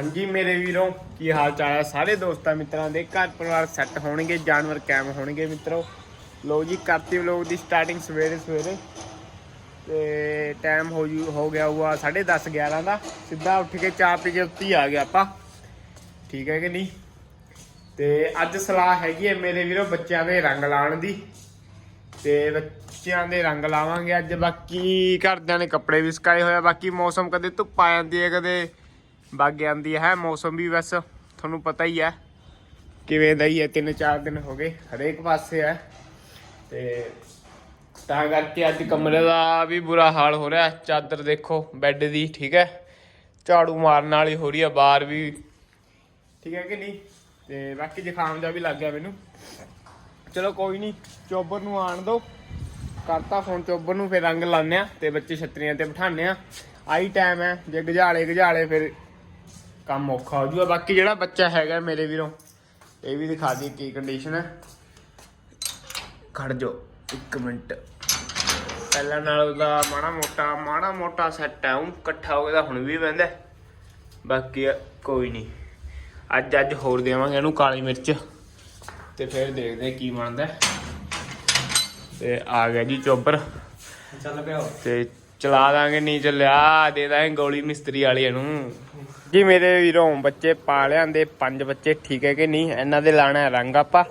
ਹਾਂਜੀ ਮੇਰੇ ਵੀਰੋ, ਕੀ ਹਾਲ ਚਾਲ ਹੈ ਸਾਰੇ ਦੋਸਤਾਂ ਮਿੱਤਰਾਂ ਦੇ? ਘਰ ਪਰਿਵਾਰ ਸੈੱਟ ਹੋਣਗੇ, ਜਾਨਵਰ ਕਾਇਮ ਹੋਣਗੇ ਮਿੱਤਰੋ। ਲੋ ਜੀ, ਕਰਤੀ ਵਲੋਗ ਦੀ ਸਟਾਰਟਿੰਗ ਸਵੇਰੇ ਸਵੇਰੇ। ਤੇ ਟਾਈਮ ਹੋ ਜੂ, ਹੋ ਗਿਆ ਹੁਆ 10:30 11 ਦਾ। ਸਿੱਧਾ ਉੱਠ ਕੇ ਚਾਹ ਪੀ ਕੇ ਉੱਤੀ ਆ ਗਿਆ ਆਪਾਂ। ਠੀਕ ਹੈ ਕਿ ਨਹੀਂ? ਤੇ ਅੱਜ ਸਲਾਹ ਹੈਗੀ ਹੈ ਮੇਰੇ ਵੀਰੋ ਬੱਚਿਆਂ ਦੇ ਰੰਗ ਲਾਉਣ ਦੀ। ਤੇ ਬੱਚਿਆਂ ਦੇ ਰੰਗ ਲਾਵਾਂਗੇ ਅੱਜ। ਬਾਕੀ ਘਰਦਿਆਂ ਨੇ ਕੱਪੜੇ ਵੀ ਸੁਕਾਏ ਹੋਇਆ ਬਾਕੀ ਮੌਸਮ ਕਦੇ ਧੁੱਪ ਆ ਜਾਂਦੀ ਹੈ, ਕਦੇ ਵਗ ਜਾਂਦੀ ਹੈ, ਮੌਸਮ ਵੀ ਬਸ ਤੁਹਾਨੂੰ ਪਤਾ ਹੀ ਹੈ। ਕਿਵੇਂ ਦਾ ਹੀ ਹੈ, ਤਿੰਨ ਚਾਰ ਦਿਨ ਹੋ ਗਏ, ਹਰੇਕ ਪਾਸੇ ਹੈ। ਤੇ ਤਾਂ ਕਰਕੇ ਅੱਜ ਕਮਰੇ ਦਾ ਵੀ ਬੁਰਾ ਹਾਲ ਹੋ ਰਿਹਾ ਚਾਦਰ ਦੇਖੋ, ਬੈੱਡ ਦੀ, ਠੀਕ ਹੈ। ਝਾੜੂ ਮਾਰਨ ਵਾਲੀ ਹੋ ਰਹੀ ਹੈ, ਬਾਹਰ ਵੀ। ਠੀਕ ਹੈ ਕਿ ਨਹੀਂ? ਤੇ ਬਾਕੀ ਜ਼ੁਕਾਮ ਦਾ ਵੀ ਲੱਗ ਗਿਆ ਮੈਨੂੰ। ਚਲੋ ਕੋਈ ਨਹੀਂ, ਚੋਬਰ ਨੂੰ ਆਣ ਦੋ ਕਰਤਾ ਫੋਨ, ਚੋਬਰ ਨੂੰ ਫਿਰ ਰੰਗ ਲਾਉਂਦੇ ਆ ਤੇ ਬੱਚੇ ਛਤਰੀਆਂ ਤੇ ਬਿਠਾਉਂਦੇ ਆ ਆਈ ਟਾਈਮ ਹੈ, ਜੇ ਗਜਾਲੇ ਗਜਾਲੇ ਫਿਰ ਕੰਮ ਔਖਾ ਹੋ ਜੂਗਾ। ਬਾਕੀ ਜਿਹੜਾ ਬੱਚਾ ਹੈਗਾ ਮੇਰੇ ਵੀਰੋਂ ਇਹ ਵੀ ਦਿਖਾ ਦੀ ਕੀ ਕੰਡੀਸ਼ਨ ਹੈ। ਖੜ ਜੋ 1 ਮਿੰਟ। ਪਹਿਲਾਂ ਨਾਲ ਉਹਦਾ ਮਾੜਾ ਮੋਟਾ ਮਾੜਾ ਮੋਟਾ ਸੈੱਟ ਹੈ ਉਹ ਇਕੱਠਾ ਹੋ ਗਿਆ ਤਾਂ ਹੁਣ ਵੀ ਬਹਿੰਦਾ ਹੈ। ਬਾਕੀ ਕੋਈ ਨਹੀਂ। ਅੱਜ ਅੱਜ ਹੋਰ ਦੇਵਾਂਗੇ ਇਹਨੂੰ ਕਾਲੀ ਮਿਰਚ। ਤੇ ਫਿਰ ਦੇਖਦੇ ਕੀ ਬਣਦਾ। ਤੇ ਆ ਗਿਆ ਜੀ ਚੋਬਰ। ਚੱਲ ਪਿਆ ਤੇ ਚਲਾ ਦਾਂਗੇ ਨਹੀਂ ਚੱਲਿਆ। ਦੇ ਦਾਂਗੇ ਗੋਲੀ ਮਿਸਤਰੀ ਵਾਲੀ ਨੂੰ ਜੀ ਮੇਰੇ ਵੀਰੋਂ ਬੱਚੇ ਪਾ ਲਿਆਂਦੇ ਪੰਜ ਬੱਚੇ ਠੀਕ ਹੈ ਕਿ ਨਹੀਂ? ਇਹਨਾਂ ਦੇ ਲਾਣਾ ਰੰਗ ਆਪਾਂ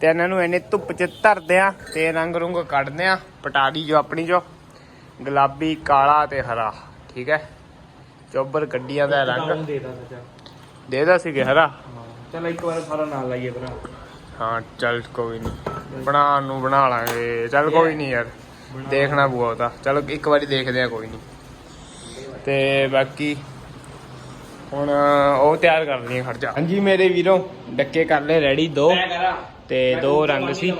ਤੇ ਇਹਨਾਂ ਨੂੰ ਇਹਨੇ ਧੁੱਪ 'ਚ ਧਰਦੇ ਆ ਤੇ ਰੰਗ ਰੁੰਗ ਕੱਢਦੇ ਆ ਪਟਾੜੀ ਜੋ ਆਪਣੀ ਜੋ ਗੁਲਾਬੀ ਕਾਲਾ ਤੇ ਹਰਾ ਠੀਕ ਹੈ? ਚੋਬਰ ਗੱਡੀਆਂ ਦਾ ਰੰਗ। ਦੇ ਦਾ ਸੱਚਾ ਦੇਦਾ ਸੀਗੇ ਹਰਾ? ਹਾਂ ਚੱਲ ਇੱਕ ਵਾਰ ਸਾਰਾ ਨਾਲ ਲਾਈਏ ਭਰਾ। ਹਾਂ ਚੱਲ ਕੋਈ ਨਹੀਂ। ਬਣਾਉਣ ਨੂੰ ਬਣਾ ਲਾਂਗੇ। ਚੱਲ ਕੋਈ ਨਹੀਂ ਯਾਰ। ਦੇਖਣਾ ਪਊਗਾ ਉਹ ਤਾਂ। ਚਲੋ ਇੱਕ ਵਾਰੀ ਦੇਖਦੇ ਆ ਕੋਈ ਨਹੀਂ। ਤੇ ਬਾਕੀ ਹੁਣ ਉਹ ਤਿਆਰ ਕਰਨੀ ਹੈ ਖਰਚਾ ਹਾਂਜੀ ਮੇਰੇ ਵੀਰੋ ਡੱਕੇ ਕਰ ਲੈ ਰੈਡੀ ਦੋ। ਕਰਾਂ। ਤੇ ਦੋ ਰੰਗ ਸੀ।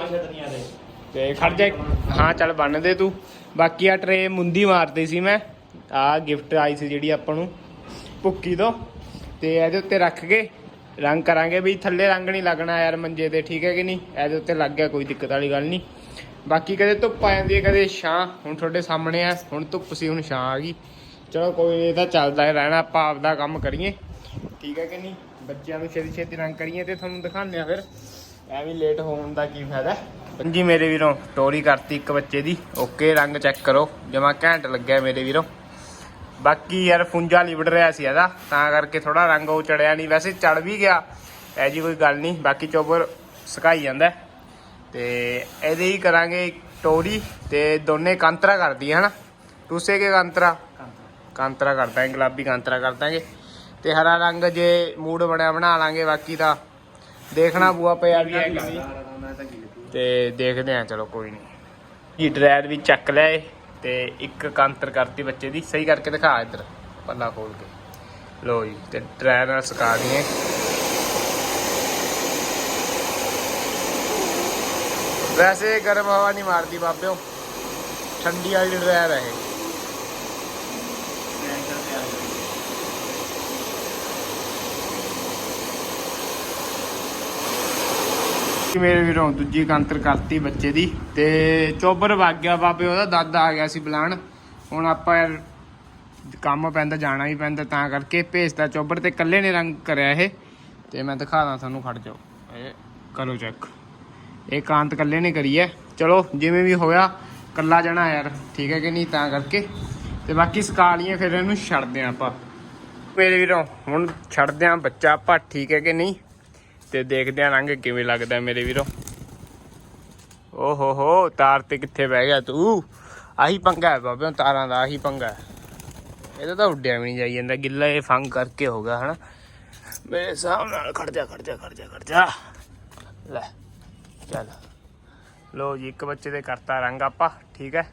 ਤੇ। ਖਰਚਾ ਹਾਂ ਚੱਲ ਬੰਨ ਦੇ ਤੂੰ। ਬਾਕੀ ਆ ਟਰੇ ਮੁੰਦੀ ਮਾਰਦੀ ਸੀ ਮੈਂ। ਆ ਗਿਫਟ ਆਈ ਸੀ ਜਿਹੜੀ ਆਪਾਂ ਨੂੰ। ਭੁੱਕੀ ਤੋਂ। ਤੇ ਇਹਦੇ ਉੱਤੇ ਰੱਖ ਕੇ ਰੰਗ ਕਰਾਂਗੇ ਵੀ ਥੱਲੇ ਰੰਗ ਨਹੀਂ ਲੱਗਣਾ ਯਾਰ ਮੰਜੇ ਤੇ ਠੀਕ ਹੈ ਕਿ ਨਹੀਂ? ਇਹਦੇ ਉੱਤੇ ਲੱਗ ਗਿਆ ਕੋਈ ਦਿੱਕਤ ਵਾਲੀ ਗੱਲ ਨਹੀਂ। ਬਾਕੀ ਕਦੇ ਧੁੱਪ ਆ ਜਾਂਦੀ ਹੈ ਕਦੇ ਛਾਂ। ਹੁਣ ਤੁਹਾਡੇ ਸਾਹਮਣੇ ਆ ਹੁਣ ਧੁੱਪ ਸੀ ਹੁਣ ਛਾਂ ਆ ਗਈ। ਚਲੋ ਕੋਈ ਇਹ ਤਾਂ ਚੱਲਦਾ ਹੀ ਰਹਿਣਾ, ਆਪਾਂ ਆਪਦਾ ਕੰਮ ਕਰੀਏ। ਠੀਕ ਹੈ ਕਿ ਨਹੀਂ? ਬੱਚਿਆਂ ਨੂੰ ਛੇਤੀ ਛੇਤੀ ਰੰਗ ਕਰੀਏ ਤੇ ਤੁਹਾਨੂੰ ਦਿਖਾਉਂਦੇ ਆ ਫਿਰ। ਐਵੇਂ ਲੇਟ ਹੋਣ ਦਾ ਕੀ ਫਾਇਦਾ? ਜੀ ਮੇਰੇ ਵੀਰੋ ਸਟੋਰੀ ਕਰਤੀ ਇੱਕ ਬੱਚੇ ਦੀ। ਓਕੇ ਰੰਗ ਚੈੱਕ ਕਰੋ। ਜਮਾ ਘੈਂਟ ਲੱਗਿਆ ਮੇਰੇ ਵੀਰੋ। ਬਾਕੀ ਯਾਰ ਫੁੰਜਾ ਲਿਵੜ ਰਿਹਾ ਸੀ ਇਹਦਾ, ਤਾਂ ਕਰਕੇ ਥੋੜਾ ਰੰਗ ਉਹ ਚੜਿਆ ਨਹੀਂ ਵੈਸੇ ਚੜ ਵੀ ਗਿਆ ਐ ਜੀ ਕੋਈ ਗੱਲ ਨਹੀਂ। ਬਾਕੀ ਚੋਬਰ ਸੁਕਾਈ ਜਾਂਦਾ। ਹੈ। ਤੇ ਇਹਦੇ ਹੀ ਕਰਾਂਗੇ ਟੋਰੀ ਤੇ ਦੋਨੇ ਕੰਤਰਾ ਕਰਦੀ ਹੈ ਹਨਾ? ਟੂਸੇ ਕੇ ਕੰਤਰਾ? ਕਾਂਤਰਾ ਕਰ ਦਾਂਗੇ, ਗੁਲਾਬੀ ਕਾਂਤਰਾ ਕਰ ਦਾਂਗੇ। ਤੇ ਹਰਾ ਰੰਗ ਜੇ ਮੂਡ ਬਣਿਆ ਬਣਾ ਲਾਂਗੇ, ਬਾਕੀ ਤਾਂ ਦੇਖਣਾ ਬੂਆ ਪਿਆ ਵੀ ਹੈ ਕਿ ਤੇ ਦੇਖਦੇ ਆ ਚਲੋ ਕੋਈ ਨਹੀਂ। ਇਹ ਡਰਾਇਰ ਵੀ ਚੱਕ ਲਿਆਏ ਤੇ ਇੱਕ ਕਾਂਤਰ ਕਰਤੀ ਬੱਚੇ ਦੀ। ਸਹੀ ਕਰਕੇ ਦਿਖਾ ਇੱਧਰ, ਪੱਲਾ ਖੋਲ ਕੇ। ਲੋ ਜੀ, ਤੇ ਡਰਾਇਰ ਨਾਲ ਸੁਕਾ ਦਈਏ। ਵੈਸੇ ਗਰਮ ਹਵਾ ਨਹੀਂ ਮਾਰਦੀ ਬਾਬਿਓ। ਠੰਡੀ ਵਾਲੀ ਡਰਾਇਰ ਹੈ ਇਹ ਮੇਰੇ ਵੀਰੋਂ ਦੂਜੀ ਕਾਂਤਰ ਕਰਤੀ ਬੱਚੇ ਦੀ ਤੇ ਚੋਬਰ ਵਗ ਗਿਆ ਬਾਬੇ, ਉਹਦਾ ਦਾਦਾ ਆ ਗਿਆ ਸੀ ਬੁਲਾਣ। ਹੁਣ ਆਪਾਂ ਯਾਰ ਕੰਮ ਪੈਂਦਾ, ਜਾਣਾ ਹੀ ਪੈਂਦਾ, ਤਾਂ ਕਰਕੇ ਭੇਜਦਾ ਚੋਬਰ ਤੇ ਇਕੱਲੇ ਨੇ ਰੰਗ ਕਰਿਆ ਇਹ। ਤੇ ਮੈਂ ਦਿਖਾਦਾ ਤੁਹਾਨੂੰ, ਖੜ ਜਾਓ। ਇਹ ਕਰੋ ਚੈੱਕ ਇਹ ਕਾਂਤ ਇਕੱਲੇ ਨੇ ਕਰੀ ਹੈ। ਚਲੋ, ਜਿਵੇਂ ਵੀ ਹੋਇਆ, ਇਕੱਲਾ ਜਾਣਾ ਯਾਰ, ਠੀਕ ਹੈ ਕਿ ਨਹੀਂ? ਤਾਂ ਕਰਕੇ। ਤੇ ਬਾਕੀ ਸਕਾ ਫਿਰ ਇਹਨੂੰ ਛੱਡਦੇ ਹਾਂ ਆਪਾਂ। ਮੇਰੇ ਵੀਰੋਂ, ਹੁਣ ਛੱਡਦੇ ਹਾਂ ਬੱਚਾ ਆਪਾਂ, ਠੀਕ ਹੈ ਕਿ ਨਹੀਂ? ਤੇ ਦੇਖਦੇ ਆਂ ਰੰਗ ਕਿਵੇਂ ਲੱਗਦਾ ਮੇਰੇ ਵੀਰੋ। ਓ ਹੋ ਹੋ ਤਾਰ ਤੇ ਕਿੱਥੇ ਬਹਿ ਗਿਆ ਤੂੰ? ਆਹੀ ਪੰਗਾ ਹੈ ਬਾਬਿਓ ਤਾਰਾਂ ਦਾ ਆਹੀ ਪੰਗਾ ਹੈ। ਇਹਦਾ ਤਾਂ ਉੱਡਿਆ ਵੀ ਨਹੀਂ ਜਾਈ ਜਾਂਦਾ, ਗਿੱਲਾ ਇਹ ਫੰਗ ਕਰਕੇ ਹੋ ਗਿਆ, ਹਨਾ? ਮੇਰੇ ਹਿਸਾਬ ਨਾਲ ਖੜ ਜਾ ਖੜ ਜਾ ਖੜ ਜਾ ਖੜ ਜਾ। ਲੈ, ਚੱਲ। ਲੋ ਜੀ, ਇੱਕ ਬੱਚੇ ਦੇ ਕਰਤਾ ਰੰਗ ਆਪਾਂ, ਠੀਕ ਹੈ?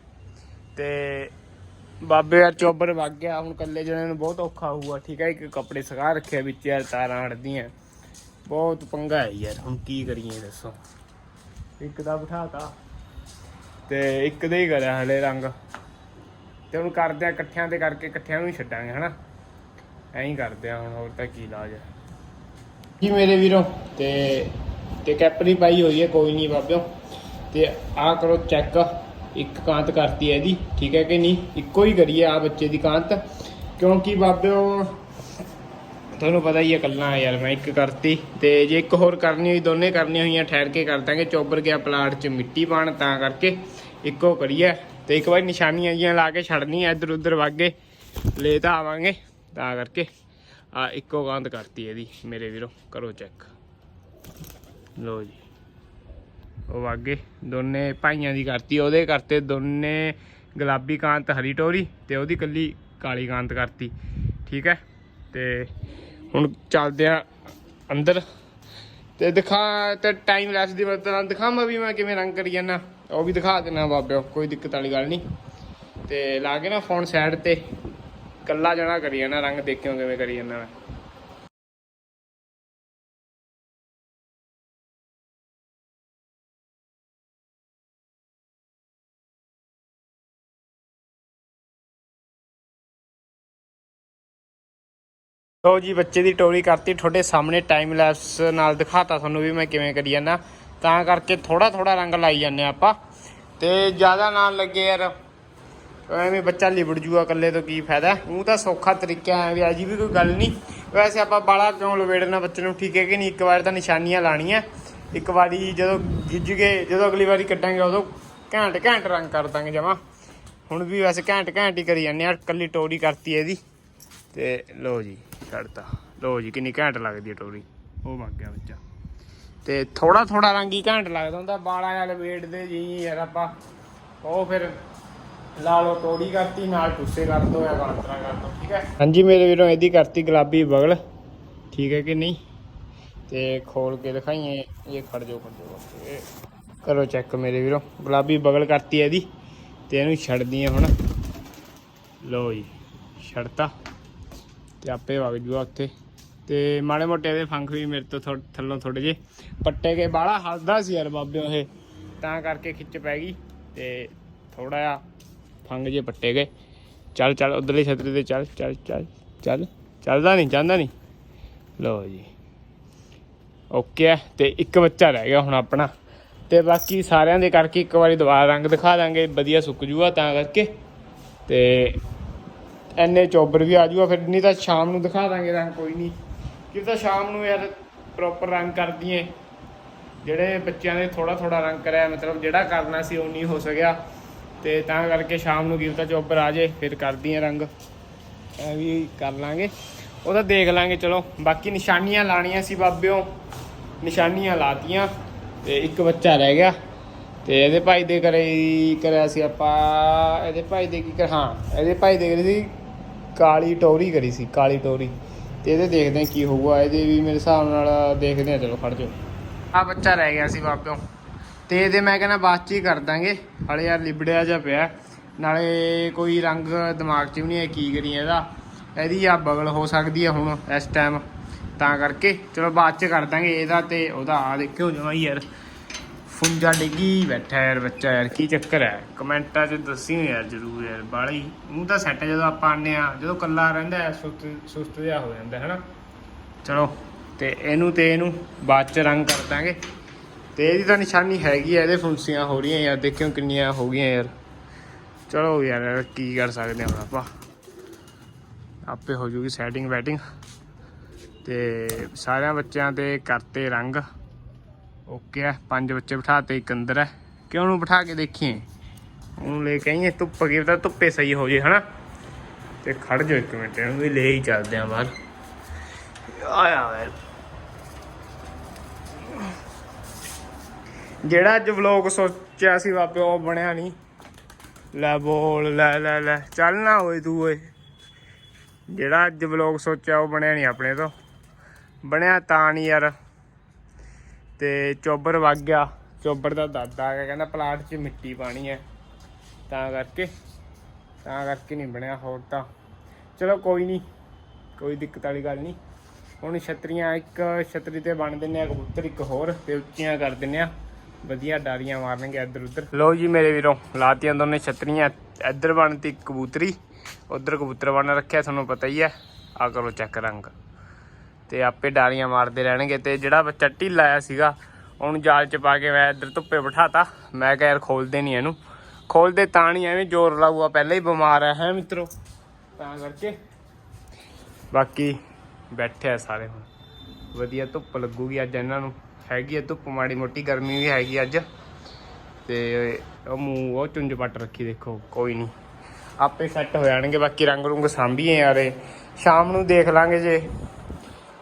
ਤੇ ਬਾਬੇ ਯਾਰ ਚੋਬਰ ਵਗ ਗਿਆ, ਹੁਣ ਕੱਲੇ ਜਣੇ ਨੂੰ ਬਹੁਤ ਔਖਾ ਹੋਊਗਾ, ਠੀਕ ਹੈ? ਇੱਕ ਕੱਪੜੇ ਸੁਕਾ ਰੱਖਿਆ ਵਿੱਚ ਯਾਰ, ਤਾਰਾਂ ਹੜਦੀਆਂ ਬਹੁਤ ਪੰਗਾ ਹੈ ਯਾਰ ਹੁਣ ਕੀ ਕਰੀਏ ਦੱਸੋ। ਇੱਕ ਦਾ ਬਿਠਾਤਾ। ਤੇ ਇੱਕ ਦੇ ਹੀ ਕਰਿਆ ਹਲੇ ਰੰਗ। ਤੇ ਹੁਣ ਕਰਦੇ ਆ ਇਕੱਠਿਆਂ ਦੇ ਕਰਕੇ ਇਕੱਠਿਆਂ ਨੂੰ ਹੀ ਛੱਡਾਂਗੇ ਹਨਾ। ਐਂ ਹੀ ਕਰਦੇ ਆ ਹੁਣ ਹੋਰ ਤਾਂ ਕੀ ਇਲਾਜ ਹੈ। ਜੀ ਮੇਰੇ ਵੀਰੋ ਤੇ ਤੇ ਕੈਪਰੀ ਪਾਈ ਹੋਈ ਹੈ ਕੋਈ ਨਹੀਂ ਬਾਬਿਓ। ਤੇ ਆਹ ਕਰੋ ਚੈੱਕ ਇੱਕ ਕਾਂਤ ਕਰਤੀ ਹੈ ਇਹਦੀ ਠੀਕ ਹੈ ਕਿ ਨਹੀਂ? ਇੱਕੋ ਹੀ ਕਰੀਏ ਆ ਬੱਚੇ ਦੀ ਕਾਂਤ। ਕਿਉਂਕਿ ਬਾਬਿਓ ਤੁਹਾਨੂੰ ਪਤਾ ਹੀ ਹੈ ਕੱਲਾ ਯਾਰ, ਮੈਂ ਇੱਕ ਕਰਤੀ ਤੇ ਜੇ ਇੱਕ ਹੋਰ ਕਰਨੀ ਹੋਈ, ਦੋਨੇ ਕਰਨੀਆਂ ਹੋਈਆਂ, ਠਹਿਰ ਕੇ ਕਰ ਦਾਂਗੇ। ਚੋਬਰ ਗਿਆ ਪਲਾਟ 'ਚ ਮਿੱਟੀ ਪਾਣ ਤਾਂ ਕਰਕੇ ਇੱਕੋ ਕਰੀਏ ਤੇ ਇੱਕ ਵਾਰ ਨਿਸ਼ਾਨੀਆਂ ਜੀਆਂ ਲਾ ਕੇ ਛੱਡਣੀਆਂ ਇੱਧਰ ਉੱਧਰ ਵਾਗੇ ਲੈ ਤਾਂ ਆਵਾਂਗੇ, ਤਾਂ ਕਰਕੇ। ਆ ਇੱਕੋ ਗਾਂਦ ਕਰਤੀ ਇਹਦੀ, ਮੇਰੇ ਵੀਰੋ, ਕਰੋ ਚੈੱਕ ਲੋ ਜੀ। ਉਹ ਵਾਗੇ ਦੋਨੇ ਭਾਈਆਂ ਦੀ ਕਰਤੀ, ਉਹਦੇ ਕਰਤੇ ਦੋਨੇ ਗੁਲਾਬੀ ਕਾਂਤ, ਹਰੀ ਟੋਰੀ ਤੇ ਉਹਦੀ ਕੱਲੀ ਕਾਲੀ ਕਾਂਤ ਕਰਤੀ। ਠੀਕ ਹੈ? ਤੇ ਹੁਣ ਚੱਲਦੇ ਆ ਅੰਦਰ। ਤੇ ਦਿਖਾ, ਤੇ ਟਾਈਮ ਲੈਸ ਦੀ ਵਰਤੋਂ ਨਾਲ ਦਿਖਾਵਾਂ ਵੀ ਮੈਂ ਕਿਵੇਂ ਰੰਗ ਕਰੀ ਜਾਂਦਾ। ਉਹ ਵੀ ਦਿਖਾ ਦੇਣਾ ਬਾਬਿਓ ਕੋਈ ਦਿੱਕਤ ਵਾਲੀ ਗੱਲ ਨਹੀਂ। ਤੇ ਲਾ ਕੇ ਨਾ ਫੋਨ ਸਾਈਡ ਤੇ ਕੱਲਾ ਜਣਾ ਕਰੀ ਜਾਂਦਾ ਰੰਗ, ਦੇਖਿਓ ਕਿਵੇਂ ਕਰੀ ਜਾਂਦਾ ਮੈਂ। ਲੋ ਜੀ, ਬੱਚੇ ਦੀ ਟੋਰੀ ਕਰਤੀ, ਤੁਹਾਡੇ ਸਾਹਮਣੇ ਟਾਈਮ ਲੈਪਸ ਨਾਲ ਦਿਖਾਤਾ ਤੁਹਾਨੂੰ ਵੀ ਮੈਂ ਕਿਵੇਂ ਕਰੀ ਜਾਂਦਾ। ਤਾਂ ਕਰਕੇ ਥੋੜਾ ਥੋੜਾ ਰੰਗ ਲਾਈ ਜਾਂਦੇ ਆਪਾਂ। ਤੇ ਜ਼ਿਆਦਾ ਨਾ ਲੱਗੇ ਯਾਰ। ਐਵੇਂ ਬੱਚਾ ਲਿਬੜ ਜੂਗਾ ਇਕੱਲੇ ਤੋਂ ਕੀ ਫਾਇਦਾ? ਉਹ ਤਾਂ ਸੌਖਾ ਤਰੀਕਾ ਹੈ ਵੀ ਅਜੀ ਵੀ ਕੋਈ ਗੱਲ ਨਹੀਂ। ਵੈਸੇ ਆਪਾਂ ਬਾਲਾ ਕਿਉਂ ਲਵੇੜਨਾ ਬੱਚੇ ਨੂੰ? ਠੀਕ ਹੈ ਕਿ ਨਹੀਂ? ਇੱਕ ਵਾਰ ਤਾਂ ਨਿਸ਼ਾਨੀਆਂ ਲਾਣੀਆਂ ਇੱਕ ਵਾਰੀ ਜਦੋਂ ਗਿੱਜ ਗਏ, ਜਦੋਂ ਅਗਲੀ ਵਾਰੀ ਕੱਢਾਂਗੇ ਉਦੋਂ ਘੈਂਟ ਘੈਂਟ ਰੰਗ ਕਰ ਦਾਂਗੇ ਜਮਾ। ਹੁਣ ਵੀ ਵੈਸੇ ਘੈਂਟ ਘੈਂਟ ਹੀ ਕਰੀ ਜਾਂਦੇ ਆ ਕੱਲੀ ਟੋਰੀ ਕਰਤੀ ਇਹਦੀ। ਤੇ ਲੋ ਜੀ ਛੱਡਤਾ। ਲੋ ਜੀ ਕਿੰਨੀ ਘੈਂਟ ਲੱਗਦੀ ਹੈ ਟੋਰੀ। ਉਹ ਵਗ ਗਿਆ ਬੱਚਾ। ਤੇ ਥੋੜਾ ਥੋੜਾ ਰੰਗ ਹੀ ਘੈਂਟ ਲੱਗਦਾ ਹੁੰਦਾ ਬਾਲਾਂ ਨਾਲ ਵੇੜਦੇ ਜੀ ਯਾਰ ਆਪਾਂ। ਉਹ ਫਿਰ ਲਾ ਲਓ ਟੋੜੀ ਕਰਤੀ ਨਾਲ ਟੁੱਸੇ ਕਰ ਦੋ ਜਾਂ ਬਾਂਤਰਾ ਕਰ ਦੋ ਠੀਕ ਹੈ? ਹਾਂਜੀ ਮੇਰੇ ਵੀਰੋ ਇਹਦੀ ਕਰਤੀ ਗੁਲਾਬੀ ਬਗਲ। ਠੀਕ ਹੈ ਕਿ ਨਹੀਂ? ਤੇ ਖੋਲ ਕੇ ਦਿਖਾਈਏ ਇਹ ਖੜ ਜਾਓ ਖੜ ਜਾਓ। ਕਰੋ ਚੈੱਕ ਮੇਰੇ ਵੀਰੋ। ਗੁਲਾਬੀ ਬਗਲ ਕਰਤੀ ਇਹਦੀ ਤੇ ਇਹਨੂੰ ਛੱਡਦੀ ਆ ਹੁਣ। ਲੋ ਜੀ ਛੱਡਤਾ। ਤੇ ਆਪੇ ਵਗ ਜੂਗਾ ਉੱਥੇ। ਤੇ ਮਾੜੇ ਮੋਟੇ ਇਹਦੇ ਫੰਕ ਵੀ ਮੇਰੇ ਤੋਂ ਥੋ- ਥੱਲੋਂ ਥੋੜੇ ਜੇ ਪੱਟੇ ਕੇ ਬਾਹਲਾ ਹੱਸਦਾ ਸੀ ਯਾਰ ਬਾਬੇ ਇਹ ਤਾਂ ਕਰਕੇ ਖਿੱਚ ਪੈ ਗਈ ਤੇ ਥੋੜਾ ਜਿਹਾ ਫੰਗ ਜੇ ਪੱਟੇ ਗਏ। ਚੱਲ ਚੱਲ ਉਧਰਲੀ ਛਤਰੀ ਤੇ ਚੱਲ ਚੱਲ ਚੱਲ ਚੱਲ। ਚੱਲਦਾ ਨਹੀਂ ਜਾਂਦਾ ਨਹੀਂ ਲੋ ਜੀ। ਓਕੇ ਹੈ ਤੇ ਇੱਕ ਬੱਚਾ ਰਹਿ ਗਿਆ ਹੁਣ ਆਪਣਾ। ਤੇ ਬਾਕੀ ਸਾਰਿਆਂ ਦੇ ਕਰਕੇ ਇੱਕ ਵਾਰੀ ਦੁਬਾਰਾ ਰੰਗ ਦਿਖਾ ਦਾਂਗੇ। ਵਧੀਆ ਸੁੱਕ ਜੂਗਾ ਤਾਂ ਕਰਕੇ। ਤੇ ਐਨੇ ਚੌਬਰ ਵੀ ਆ ਜੂਗਾ ਫਿਰ ਨਹੀਂ ਤਾਂ ਸ਼ਾਮ ਨੂੰ ਦਿਖਾ ਦਾਂਗੇ ਰੰਗ, ਕੋਈ ਨਹੀਂ। ਕਿ ਤਾਂ ਸ਼ਾਮ ਨੂੰ ਯਾਰ ਪ੍ਰੋਪਰ ਰੰਗ ਕਰ ਦਈਏ ਜਿਹੜੇ ਬੱਚਿਆਂ ਦੇ ਥੋੜਾ ਥੋੜਾ ਰੰਗ ਕਰਿਆ, ਮਤਲਬ ਜਿਹੜਾ ਕਰਨਾ ਸੀ ਉਹ ਨਹੀਂ ਹੋ ਸਕਿਆ। ਤੇ ਤਾਂ ਕਰਕੇ ਸ਼ਾਮ ਨੂੰ ਗਿਵਤਾ ਚੋਬਰ ਆ ਜੇ, ਫਿਰ ਕਰ ਦਈਏ ਰੰਗ। ਐ ਵੀ ਕਰ ਲਾਂਗੇ। ਉਹਦਾ ਦੇਖ ਲਾਂਗੇ, ਚਲੋ। ਬਾਕੀ ਨਿਸ਼ਾਨੀਆਂ ਲਾਣੀਆਂ ਸੀ ਬਾਬਿਓ। ਨਿਸ਼ਾਨੀਆਂ ਲਾਤੀਆਂ, ਤੇ ਇੱਕ ਬੱਚਾ ਰਹਿ ਗਿਆ। ਤੇ ਇਹਦੇ ਭਾਈ ਦੇ ਘਰੇ ਕਰਿਆ ਸੀ ਆਪਾਂ, ਇਹਦੇ ਭਾਈ ਦੇ ਕੀ ਕਰ, ਹਾਂ, ਇਹਦੇ ਭਾਈ ਦੇ ਕਰੀ ਸੀ ਕਾਲੀ ਟੋਰੀ ਕਰੀ ਸੀ, ਕਾਲੀ ਟੋਰੀ। ਤੇ ਇਹਦੇ ਦੇਖਦੇ ਹਾਂ ਕੀ ਹੋਊਗਾ, ਇਹਦੇ ਵੀ ਮੇਰੇ ਹਿਸਾਬ ਨਾਲ ਦੇਖਦੇ ਆ ਚਲੋ ਖੜ ਜਾਓ। ਆ ਬੱਚਾ ਰਹਿ ਗਿਆ ਸੀ ਬਾਬਿਓ ਤੇ ਇਹਦੇ ਮੈਂ ਕਹਿੰਦਾ ਬਾਅਦ ਚ ਹੀ ਕਰ ਦਾਂਗੇ, ਹਲੇ ਯਾਰ ਲਿਬੜਿਆ ਜਾ ਪਿਆ। ਨਾਲੇ ਕੋਈ ਰੰਗ ਦਿਮਾਗ 'ਚ ਵੀ ਨਹੀਂ ਹੈ ਕੀ ਕਰੀਏ ਇਹਦਾ। ਇਹਦੀ ਆ ਬਗਲ ਹੋ ਸਕਦੀ ਹੈ ਹੁਣ, ਇਸ ਟਾਈਮ ਤਾਂ ਕਰਕੇ, ਚਲੋ ਬਾਅਦ ਚ ਕਰ ਦਾਂਗੇ ਇਹਦਾ ਤੇ ਉਹਦਾ ਆ ਦੇਖਿਓ ਜਮਾ ਹੀ ਯਾਰ। ਫੁੰਜਾ ਡਿੱਗੀ ਬੈਠਾ ਯਾਰ ਬੱਚਾ ਯਾਰ ਕੀ ਚੱਕਰ ਹੈ? ਕਮੈਂਟਾਂ 'ਚ ਦੱਸਿਓ ਯਾਰ ਜਰੂਰ ਯਾਰ ਬਾਲੀ ਉਹ ਤਾਂ ਸੈੱਟ ਜਦੋਂ ਆਪਾਂ ਆਨੇ ਆ ਜਦੋਂ ਕੱਲਾ ਰਹਿੰਦਾ ਹੈ, ਸੁਸਤ ਸੁਸਤ ਜਿਹਾ ਹੋ ਜਾਂਦਾ ਹੈ ਨਾ ਚਲੋ ਤੇ ਇਹਨੂੰ ਤੇ ਇਹਨੂੰ ਬਾਅਦ ਚ ਰੰਗ ਕਰ ਦਾਂਗੇ। ਤੇ ਇਹਦੀ ਤਾਂ ਨਿਸ਼ਾਨੀ ਹੈਗੀ ਆ ਇਹਦੇ ਫੁੰਸੀਆਂ ਹੋ ਰਹੀਆਂ ਯਾਰ ਦੇਖਿਓ ਕਿੰਨੀਆਂ ਹੋ ਗਈਆਂ ਯਾਰ। ਚਲੋ ਯਾਰ ਕੀ ਕਰ ਸਕਦੇ ਹਾਂ ਹੁਣ ਆਪਾਂ? ਆਪੇ ਹੋ ਜੂਗੀ ਸੈਟਿੰਗ ਬੈਟਿੰਗ ਤੇ ਸਾਰਿਆਂ ਬੱਚਿਆਂ ਤੇ ਕਰਤੇ ਰੰਗ। ਓਕੇ ਆ, ਪੰਜ ਬੱਚੇ ਬਿਠਾਤੇ ਇੱਕ ਅੰਦਰ ਹੈ ਕਿਉਂ ਨੂੰ ਬਿਠਾ ਕੇ ਦੇਖੀਏ? ਉਹਨੂੰ ਲੈ ਕੇ ਆਈਏ, ਧੁੱਪ ਕੀ ਪਤਾ ਧੁੱਪੇ ਸਹੀ ਹੋ ਜੇ, ਹਨਾ? ਤੇ ਖੜ ਜਾਓ ਇੱਕ ਮਿੰਟ, ਇਹਨੂੰ ਵੀ ਲੈ ਹੀ ਚੱਲਦੇ ਆ ਬਾਹਰ। ਆਇਆ ਵੇ। ਜਿਹੜਾ ਅੱਜ ਵਲੌਗ ਸੋਚਿਆ ਸੀ ਵਾਪੇ ਉਹ ਬਣਿਆ ਨਹੀਂ ਲੈ ਬੋਲ, ਲੈ ਲੈ ਲੈ। ਚੱਲ ਨਾ ਓਏ, ਤੂੰ ਓਏ। ਜਿਹੜਾ ਅੱਜ ਵਲੌਗ ਸੋਚਿਆ, ਉਹ ਬਣਿਆ ਨਹੀਂ ਆਪਣੇ ਤੋਂ। ਬਣਿਆ ਤਾਂ ਨਹੀਂ ਯਾਰ। ਤੇ ਚੋਬਰ ਵਗ ਗਿਆ। ਚੋਬਰ ਦਾ ਦਾਦਾ ਆ ਗਿਆ, ਕਹਿੰਦਾ ਪਲਾਟ 'ਚ ਮਿੱਟੀ ਪਾਣੀ ਹੈ। ਤਾਂ ਕਰਕੇ ਤਾਂ ਕਰਕੇ ਨਹੀਂ ਬਣਿਆ ਹੋਰ ਤਾਂ। ਚਲੋ ਕੋਈ ਨਹੀਂ, ਕੋਈ ਦਿੱਕਤ ਵਾਲੀ ਗੱਲ ਨਹੀਂ। ਹੁਣ ਛਤਰੀਆਂ ਇੱਕ, ਛਤਰੀ ਤੇ ਬਣ ਦਿੰਨੇ ਆ ਕਬੂਤਰ ਇੱਕ ਹੋਰ ਤੇ ਉੱਚੀਆਂ ਕਰ ਦਿੰਨੇ ਆ ਵਧੀਆ ਡਾਰੀਆਂ ਮਾਰਨਗੇ ਇੱਧਰ ਉੱਧਰ। ਲਓ ਜੀ ਮੇਰੇ ਵੀਰੋ, ਲਾਤੀਆਂ ਦੋਨੇ ਛਤਰੀਆਂ, ਇੱਧਰ ਬਣਤੀ ਕਬੂਤਰੀ, ਉੱਧਰ ਕਬੂਤਰ ਬਣ ਰੱਖਿਆ, ਤੁਹਾਨੂੰ ਪਤਾ ਹੀ ਹੈ। ਆ ਕਰੋ ਚੈੱਕ ਰੰਗ। ਤੇ ਆਪੇ ਡਾਲੀਆਂ ਮਾਰਦੇ ਰਹਿਣਗੇ ਤੇ ਜਿਹੜਾ ਬੱਚਾ ਢਿੱਲਾ ਆਇਆ ਸੀਗਾ, ਉਹਨੂੰ ਜਾਲ ਚ ਪਾ ਕੇ ਮੈਂ ਇੱਧਰ ਧੁੱਪੇ ਬਿਠਾਤਾ। ਮੈਂ ਕਿਹਾ, ਯਾਰ, ਖੋਲਦੇ ਨਹੀਂ ਇਹਨੂੰ। ਖੋਲਦੇ ਤਾਂ ਨਹੀਂ ਐਵੇਂ ਜ਼ੋਰ ਲਾਊਗਾ, ਪਹਿਲਾਂ ਹੀ ਬਿਮਾਰ ਹੈ ਹੈ ਮਿੱਤਰੋ? ਤਾਂ ਕਰਕੇ। ਬਾਕੀ ਬੈਠੇ ਆ ਸਾਰੇ ਹੁਣ। ਵਧੀਆ ਧੁੱਪ ਲੱਗੂਗੀ ਅੱਜ ਇਹਨਾਂ ਨੂੰ। ਹੈਗੀ ਆ ਧੁੱਪ, ਮਾੜੀ ਮੋਟੀ ਗਰਮੀ ਵੀ ਹੈਗੀ ਅੱਜ। ਤੇ ਉਹ ਮੂੰਹ, ਉਹ ਚੁੰਝ ਪੱਟ ਰੱਖੀ ਦੇਖੋ, ਕੋਈ ਨਹੀਂ ਆਪੇ ਸੈੱਟ ਹੋ ਜਾਣਗੇ। ਬਾਕੀ ਰੰਗ ਰੁੰਗ ਸਾਂਭੀਏ ਯਾਰੇ ਸ਼ਾਮ ਨੂੰ ਦੇਖ ਲਾਂਗੇ ਜੇ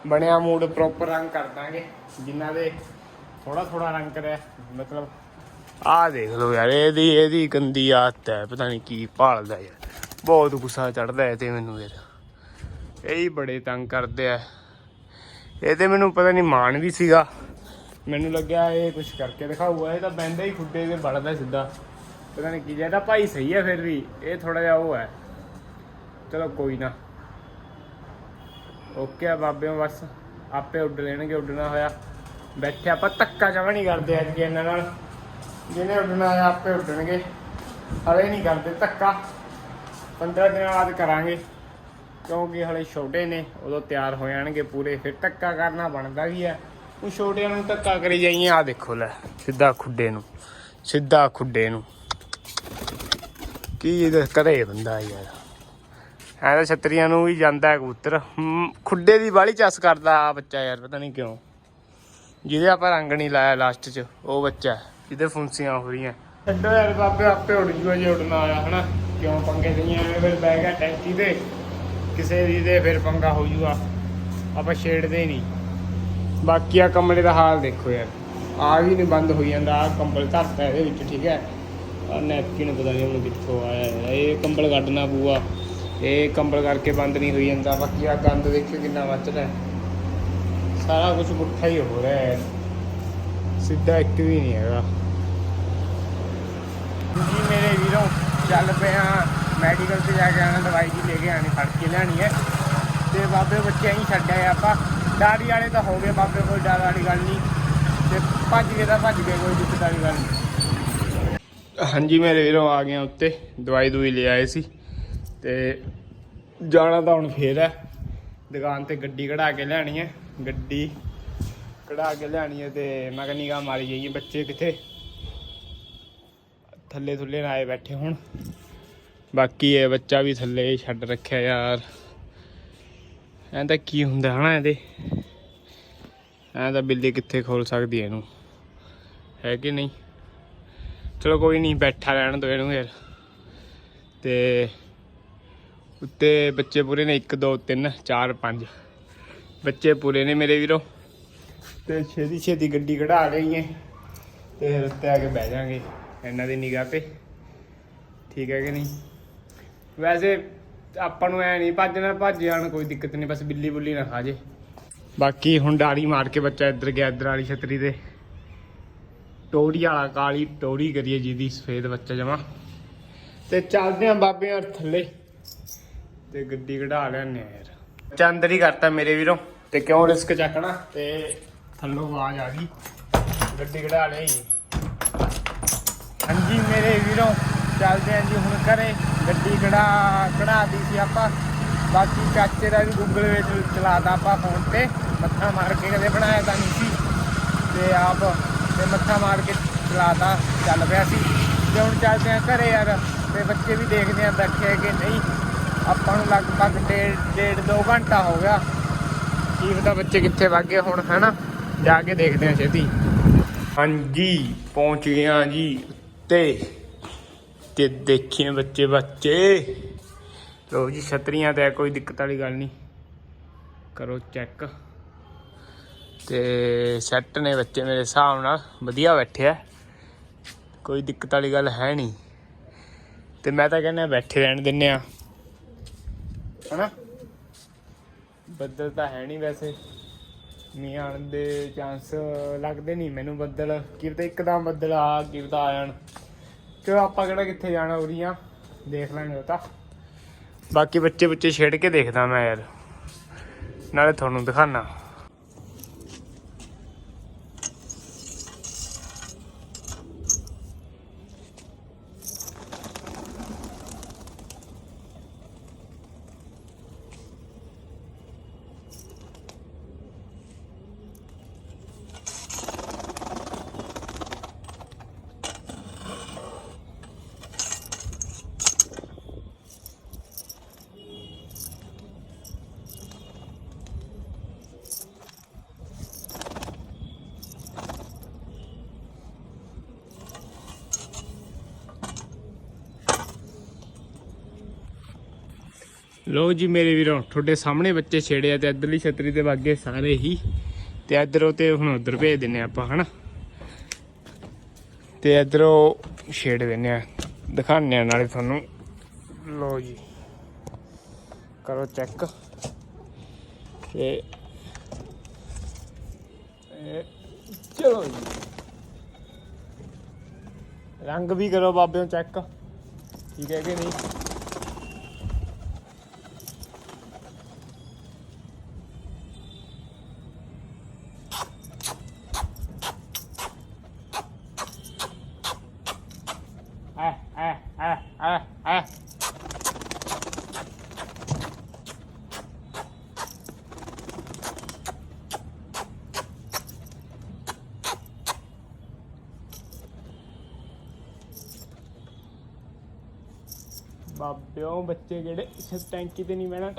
ਬਣਿਆ ਮੂਡ ਪ੍ਰੋਪਰ ਰੰਗ ਕਰ ਦਾਂਗੇ। ਜਿਨ੍ਹਾਂ ਦੇ ਥੋੜਾ ਥੋੜਾ ਰੰਗ ਕਰਿਆ ਮਤਲਬ ਆਹ ਦੇਖ ਲਓ ਯਾਰ ਇਹਦੀ ਇਹਦੀ ਗੰਦੀ ਆਦਤ ਹੈ ਪਤਾ ਨਹੀਂ ਕੀ ਭਾਲਦਾ ਯਾਰ। ਬਹੁਤ ਗੁੱਸਾ ਚੜਦਾ ਹੈ ਤੇ ਮੈਨੂੰ ਯਾਰ ਇਹ ਹੀ ਬੜੇ ਤੰਗ ਕਰਦੇ ਆ। ਇਹ ਤੇ ਮੈਨੂੰ ਪਤਾ ਨਹੀਂ ਮਾਣ ਵੀ ਸੀਗਾ। ਮੈਨੂੰ ਲੱਗਿਆ ਇਹ ਕੁਝ ਕਰਕੇ ਦਿਖਾਊਗਾ ਇਹ ਤਾਂ ਬੈਂਦਾ ਹੀ ਖੁੱਡੇ ਤੇ ਵੜਦਾ ਸਿੱਧਾ। ਪਤਾ ਨਹੀਂ ਕੀ ਜੇ ਇਹਦਾ ਭਾਈ ਸਹੀ ਹੈ ਫਿਰ ਵੀ। ਇਹ ਥੋੜਾ ਜਿਹਾ ਉਹ ਹੈ। ਚਲੋ ਕੋਈ ਨਾ। ਓਕੇ ਆ ਬਾਬਿਓ, ਬਸ ਆਪੇ ਉੱਡ ਲੈਣਗੇ, ਉੱਡਣਾ ਹੋਇਆ। ਬੈਠੇ ਆਪਾਂ, ਧੱਕਾ ਜਮਾ ਨਹੀਂ ਕਰਦੇ ਅੱਜ ਇਹਨਾਂ ਨਾਲ। ਜਿਹਨੇ ਉੱਡਣਾ ਆ ਆਪੇ ਉੱਡਣਗੇ। ਹਲੇ ਨਹੀਂ ਕਰਦੇ ਧੱਕਾ। 15 ਦਿਨਾਂ ਬਾਅਦ ਕਰਾਂਗੇ। ਕਿਉਂਕਿ ਹਲੇ ਛੋਟੇ ਨੇ, ਉਦੋਂ ਤਿਆਰ ਹੋ ਜਾਣਗੇ ਪੂਰੇ। ਫਿਰ ਧੱਕਾ ਕਰਨਾ ਬਣਦਾ ਵੀ ਹੈ ਉਹ ਛੋਟਿਆਂ ਨੂੰ ਧੱਕਾ ਕਰੀ ਜਾਈਏ ਆ ਦੇਖੋ ਲੈ, ਸਿੱਧਾ ਖੁੱਡੇ ਨੂੰ, ਸਿੱਧਾ ਖੁੱਡੇ ਨੂੰ। ਕੀ ਇਹ ਕਰੇ ਬੰਦਾ ਯਾਰ। ਐ ਤਾਂ ਛਤਰੀਆਂ ਨੂੰ ਵੀ ਜਾਂਦਾ ਕਬੂਤਰ। ਖੁੱਡੇ ਦੀ ਬਾਲੀ ਚਸ ਕਰਦਾ ਆ ਬੱਚਾ ਯਾਰ, ਪਤਾ ਨਹੀਂ ਕਿਉਂ। ਜਿਹਦੇ ਆਪਾਂ ਰੰਗ ਨਹੀਂ ਲਾਇਆ ਲਾਸਟ 'ਚ, ਉਹ ਬੱਚਾ ਜਿਹਦੇ ਫੁੰਸੀਆਂ ਹੋ ਰਹੀਆਂ। ਛੱਡੋ ਯਾਰ ਬਾਬੇ, ਆਪੇ ਉੱਡ ਜੂਗਾ ਜੇ ਉੱਡਣਾ ਆਇਆ, ਹਨਾ? ਕਿਉਂ ਪੰਗੇ ਦਈਆਂ ਐਵੇਂ? ਫਿਰ ਬਹਿ ਗਿਆ ਟੈਂਕੀ ਤੇ। ਕਿਸੇ ਦੀ ਤੇ ਫਿਰ ਪੰਗਾ ਹੋ ਜੂਗਾ। ਆਪਾਂ ਛੇੜਦੇ ਨਹੀਂ। ਬਾਕੀ ਆ ਕਮਰੇ ਦਾ ਹਾਲ ਦੇਖੋ ਯਾਰ। ਆ ਵੀ ਨਹੀਂ ਬੰਦ ਹੋਈ ਜਾਂਦਾ ਆ ਕੰਬਲ ਧਰਤਾ ਇਹਦੇ ਵਿੱਚ, ਠੀਕ ਹੈ? ਨੈਪਕਿਨ ਪਤਾ ਨਹੀਂ ਹੁਣ ਕਿੱਥੋਂ ਆਇਆ ਇਹ ਕੰਬਲ ਕੱਢਣਾ ਪੂਆ ਇਹ ਕੰਬਲ ਕਰਕੇ ਬੰਦ ਨਹੀਂ ਹੋਈ ਜਾਂਦਾ, ਬਾਕੀ ਆ ਗੰਦ ਦੇਖਿਓ ਕਿੰਨਾ ਮੱਚਦਾ ਸਾਰਾ ਕੁਝ ਪੁੱਠਾ ਹੀ ਹੋ ਰਿਹਾ ਹੈ। ਸਿੱਧਾ ਇੱਕ ਵੀ ਨਹੀਂ ਹੈਗਾ। ਜੀ ਮੇਰੇ ਵੀਰੋ, ਚੱਲ ਪਏ ਆ ਮੈਡੀਕਲ ਤੇ ਜਾ ਕੇ ਆਣਾ ਦਵਾਈ ਜੀ ਲੈ ਕੇ ਆਣੀ ਫੜ ਕੇ ਲਿਆਣੀ ਹੈ। ਤੇ ਬਾਬੇ ਬੱਚਿਆਂ ਹੀ ਛੱਡਿਆ ਆਪਾਂ। ਡਾੜੀ ਵਾਲੇ ਤਾਂ ਹੋ ਗਏ ਬਾਬੇ ਕੋਈ ਡਰ ਵਾਲੀ ਗੱਲ ਨਹੀਂ। ਤੇ ਭੱਜ ਗਏ ਤਾਂ ਭੱਜ ਗਏ, ਕੋਈ ਦਿੱਕਤ ਵਾਲੀ ਗੱਲ ਨਹੀਂ। ਹਾਂਜੀ ਮੇਰੇ ਵੀਰੋ, ਆ ਗਏ ਉੱਤੇ। ਦਵਾਈ ਦੂਈ ਲੈ ਆਏ ਸੀ। ਤੇ ਜਾਣਾ ਤਾਂ ਹੁਣ ਫੇਰ ਹੈ। ਦੁਕਾਨ ਤੇ ਗੱਡੀ ਕਢਾ ਕੇ ਲਿਆਣੀ ਹੈ। ਗੱਡੀ ਕਢਾ ਕੇ ਲਿਆਣੀ ਹੈ ਤੇ ਮੈਂ ਕਿਹਾ ਨਿਗਾਹ ਮਾਰੀ ਜਾਈਏ ਬੱਚੇ ਕਿੱਥੇ। ਥੱਲੇ ਥੁੱਲੇ ਨਾ ਆਏ ਬੈਠੇ ਹੁਣ। ਬਾਕੀ ਇਹ ਬੱਚਾ ਵੀ ਥੱਲੇ ਛੱਡ ਰੱਖਿਆ ਯਾਰ। ਐਂ ਤਾਂ ਕੀ ਹੁੰਦਾ ਹਨਾ ਇਹਦੇ। ਐਂ ਤਾਂ ਬਿੱਲੀ ਕਿੱਥੇ ਖੋਲ ਸਕਦੀ ਇਹਨੂੰ। ਹੈ ਕਿ ਨਹੀਂ? ਚਲੋ ਕੋਈ ਨਹੀਂ, ਬੈਠਾ ਰਹਿਣ ਦੋ ਇਹਨੂੰ ਯਾਰ। ਤੇ ਉੱਤੇ ਬੱਚੇ ਪੂਰੇ ਨੇ 1 2 3 4 5 ਬੱਚੇ ਪੂਰੇ ਨੇ ਮੇਰੇ ਵੀਰੋ। ਤੇ ਛੇਤੀ ਛੇਤੀ ਗੱਡੀ ਕਢਾ ਲਈਏ ਤੇ ਫਿਰ ਉੱਤੇ ਆ ਕੇ ਬਹਿ ਜਾਾਂਗੇ ਇਹਨਾਂ ਦੀ ਨਿਗਾਹ ਤੇ। ਠੀਕ ਹੈ ਕਿ ਨਹੀਂ? ਵੈਸੇ ਆਪਾਂ ਨੂੰ ਐ ਨਹੀਂ ਭੱਜਣਾ, ਭੱਜ ਜਾਣ ਕੋਈ ਦਿੱਕਤ ਨਹੀਂ, ਬਸ ਬਿੱਲੀ ਬੁੱਲੀ ਨਾ ਖਾ ਜੇ। ਬਾਕੀ ਹੁਣ ਡਾੜੀ ਮਾਰ ਕੇ ਬੱਚਾ ਇੱਧਰ ਗਿਆ, ਇੱਧਰ ਵਾਲੀ ਛਤਰੀ ਤੇ। ਟੋੜੀ ਵਾਲਾ, ਕਾਲੀ ਟੋੜੀ ਕਰੀਏ ਜਿਹਦੀ ਸਫੇਦ ਬੱਚਾ ਜਮਾ। ਤੇ ਚੱਲਦੇ ਆਂ ਬਾਬੇ ਔਰ ਥੱਲੇ। ਤੇ ਗੱਡੀ ਕਢਾ ਲੈਣੇ ਯਾਰ। ਚੰਦਰ ਹੀ ਕਰਤਾ ਮੇਰੇ ਵੀਰੋ। ਤੇ ਕਿਉਂ ਰਿਸਕ ਚੱਕਣਾ? ਤੇ ਥੱਲੋਂ ਆਵਾਜ਼ ਆ ਗਈ। ਗੱਡੀ ਕਢਾ ਲਈ ਹਾਂਜੀ ਮੇਰੇ ਵੀਰੋ, ਚੱਲਦੇ ਆਂ ਜੀ ਹੁਣ ਘਰੇ। ਗੱਡੀ ਕਢਾ, ਕਢਾਤੀ ਸੀ ਆਪਾਂ। ਬਾਕੀ ਚਾਚੇ ਦਾ ਵੀ ਗੂਗਲ ਵਿੱਚ ਚਲਾਤਾ ਆਪਾਂ ਫੋਨ ਤੇ। ਮੱਥਾ ਮਾਰ ਕੇ ਕਦੇ ਬਣਾਇਆ ਤਾਂ ਨਹੀਂ ਸੀ। ਤੇ ਆਪ ਤੇ ਮੱਥਾ ਮਾਰ ਕੇ ਚਲਾਤਾ, ਚੱਲ ਪਿਆ ਸੀ। ਤੇ ਹੁਣ ਚੱਲਦੇ ਆਂ ਘਰੇ ਯਾਰ। ਤੇ ਬੱਚੇ ਵੀ ਦੇਖਦੇ ਆਂ ਬੈਠੇ ਕਿ ਨਹੀਂ। ਆਪਾਂ ਨੂੰ ਲਗਭਗ ਡੇਢ ਡੇਢ ਦੋ ਘੰਟਾ ਹੋ ਗਿਆ। ਕੀ ਪਤਾ ਬੱਚੇ ਕਿੱਥੇ ਵਗ ਗਏ ਹੁਣ, ਹੈਨਾ? ਜਾ ਕੇ ਦੇਖਦੇ ਆਂ ਛੇਤੀ। ਹਾਂਜੀ, ਪਹੁੰਚ ਗਿਆ ਜੀ ਉੱਤੇ। ਤੇ ਦੇਖੀਏ ਬੱਚੇ ਬੱਚੇ। ਲੋ ਜੀ, ਛਤਰੀਆਂ ਤੇ ਕੋਈ ਦਿੱਕਤ ਵਾਲੀ ਗੱਲ ਨਹੀਂ। ਕਰੋ ਚੈੱਕ। ਤੇ ਸੈੱਟ ਨੇ ਬੱਚੇ ਮੇਰੇ ਹਿਸਾਬ ਨਾਲ, ਵਧੀਆ ਬੈਠੇ ਆ ਕੋਈ ਦਿੱਕਤ ਵਾਲੀ ਗੱਲ ਹੈ ਨਹੀਂ। ਤੇ ਮੈਂ ਤਾਂ ਕਹਿੰਦਾ ਬੈਠੇ ਰਹਿਣ ਦਿੰਨੇ ਆ ਹਨਾ? ਬੱਦਲ ਤਾਂ ਹੈ ਨਹੀਂ ਵੈਸੇ। ਮੀਂਹ ਆਉਣ ਦੇ ਚਾਂਸ ਲੱਗਦੇ ਨਹੀਂ ਮੈਨੂੰ ਬੱਦਲ। ਕਿਤੇ ਇੱਕਦਮ ਬੱਦਲ ਆ, ਕਿਤੇ ਆ ਜਾਣ। ਚਲੋ ਆਪਾਂ ਕਿਹੜਾ ਕਿੱਥੇ ਜਾਣਾ ਉਰੀਆਂ? ਦੇਖ ਲਾਂਗੇ ਉਹ ਤਾਂ। ਬਾਕੀ ਬੱਚੇ ਬੱਚੇ ਛੇੜ ਕੇ ਦੇਖਦਾ ਮੈਂ ਯਾਰ। ਨਾਲੇ ਤੁਹਾਨੂੰ ਦਿਖਾਣਾ ਲੋ ਜੀ ਮੇਰੇ ਵੀਰੋ, ਤੁਹਾਡੇ ਸਾਹਮਣੇ ਬੱਚੇ ਛੇੜੇ ਆ ਤੇ ਇੱਧਰਲੀ ਛਤਰੀ ਤੇ ਵਾਗੇ ਸਾਰੇ ਹੀ। ਤੇ ਇੱਧਰੋਂ ਤੇ ਹੁਣ ਉਧਰ ਭੇਜ ਦਿੰਨੇ ਆਪਾਂ, ਹਨਾ? ਤੇ ਇੱਧਰੋਂ ਛੇੜ ਦਿੰਨੇ ਆ। ਦਿਖਾਣੇ ਆ ਨਾਲੇ ਤੁਹਾਨੂੰ। ਲੋ ਜੀ। ਕਰੋ ਚੈੱਕ ਤੇ ਚਲੋ ਜੀ। ਰੰਗ ਵੀ ਕਰੋ ਬਾਬਿਓ ਚੈੱਕ ਠੀਕ ਹੈ ਕਿ ਨਹੀਂ? ಜಗಡೆ ಸತ್ತು ಹಾಕಿದ್ದೀನಿ ಮೇಡಮ್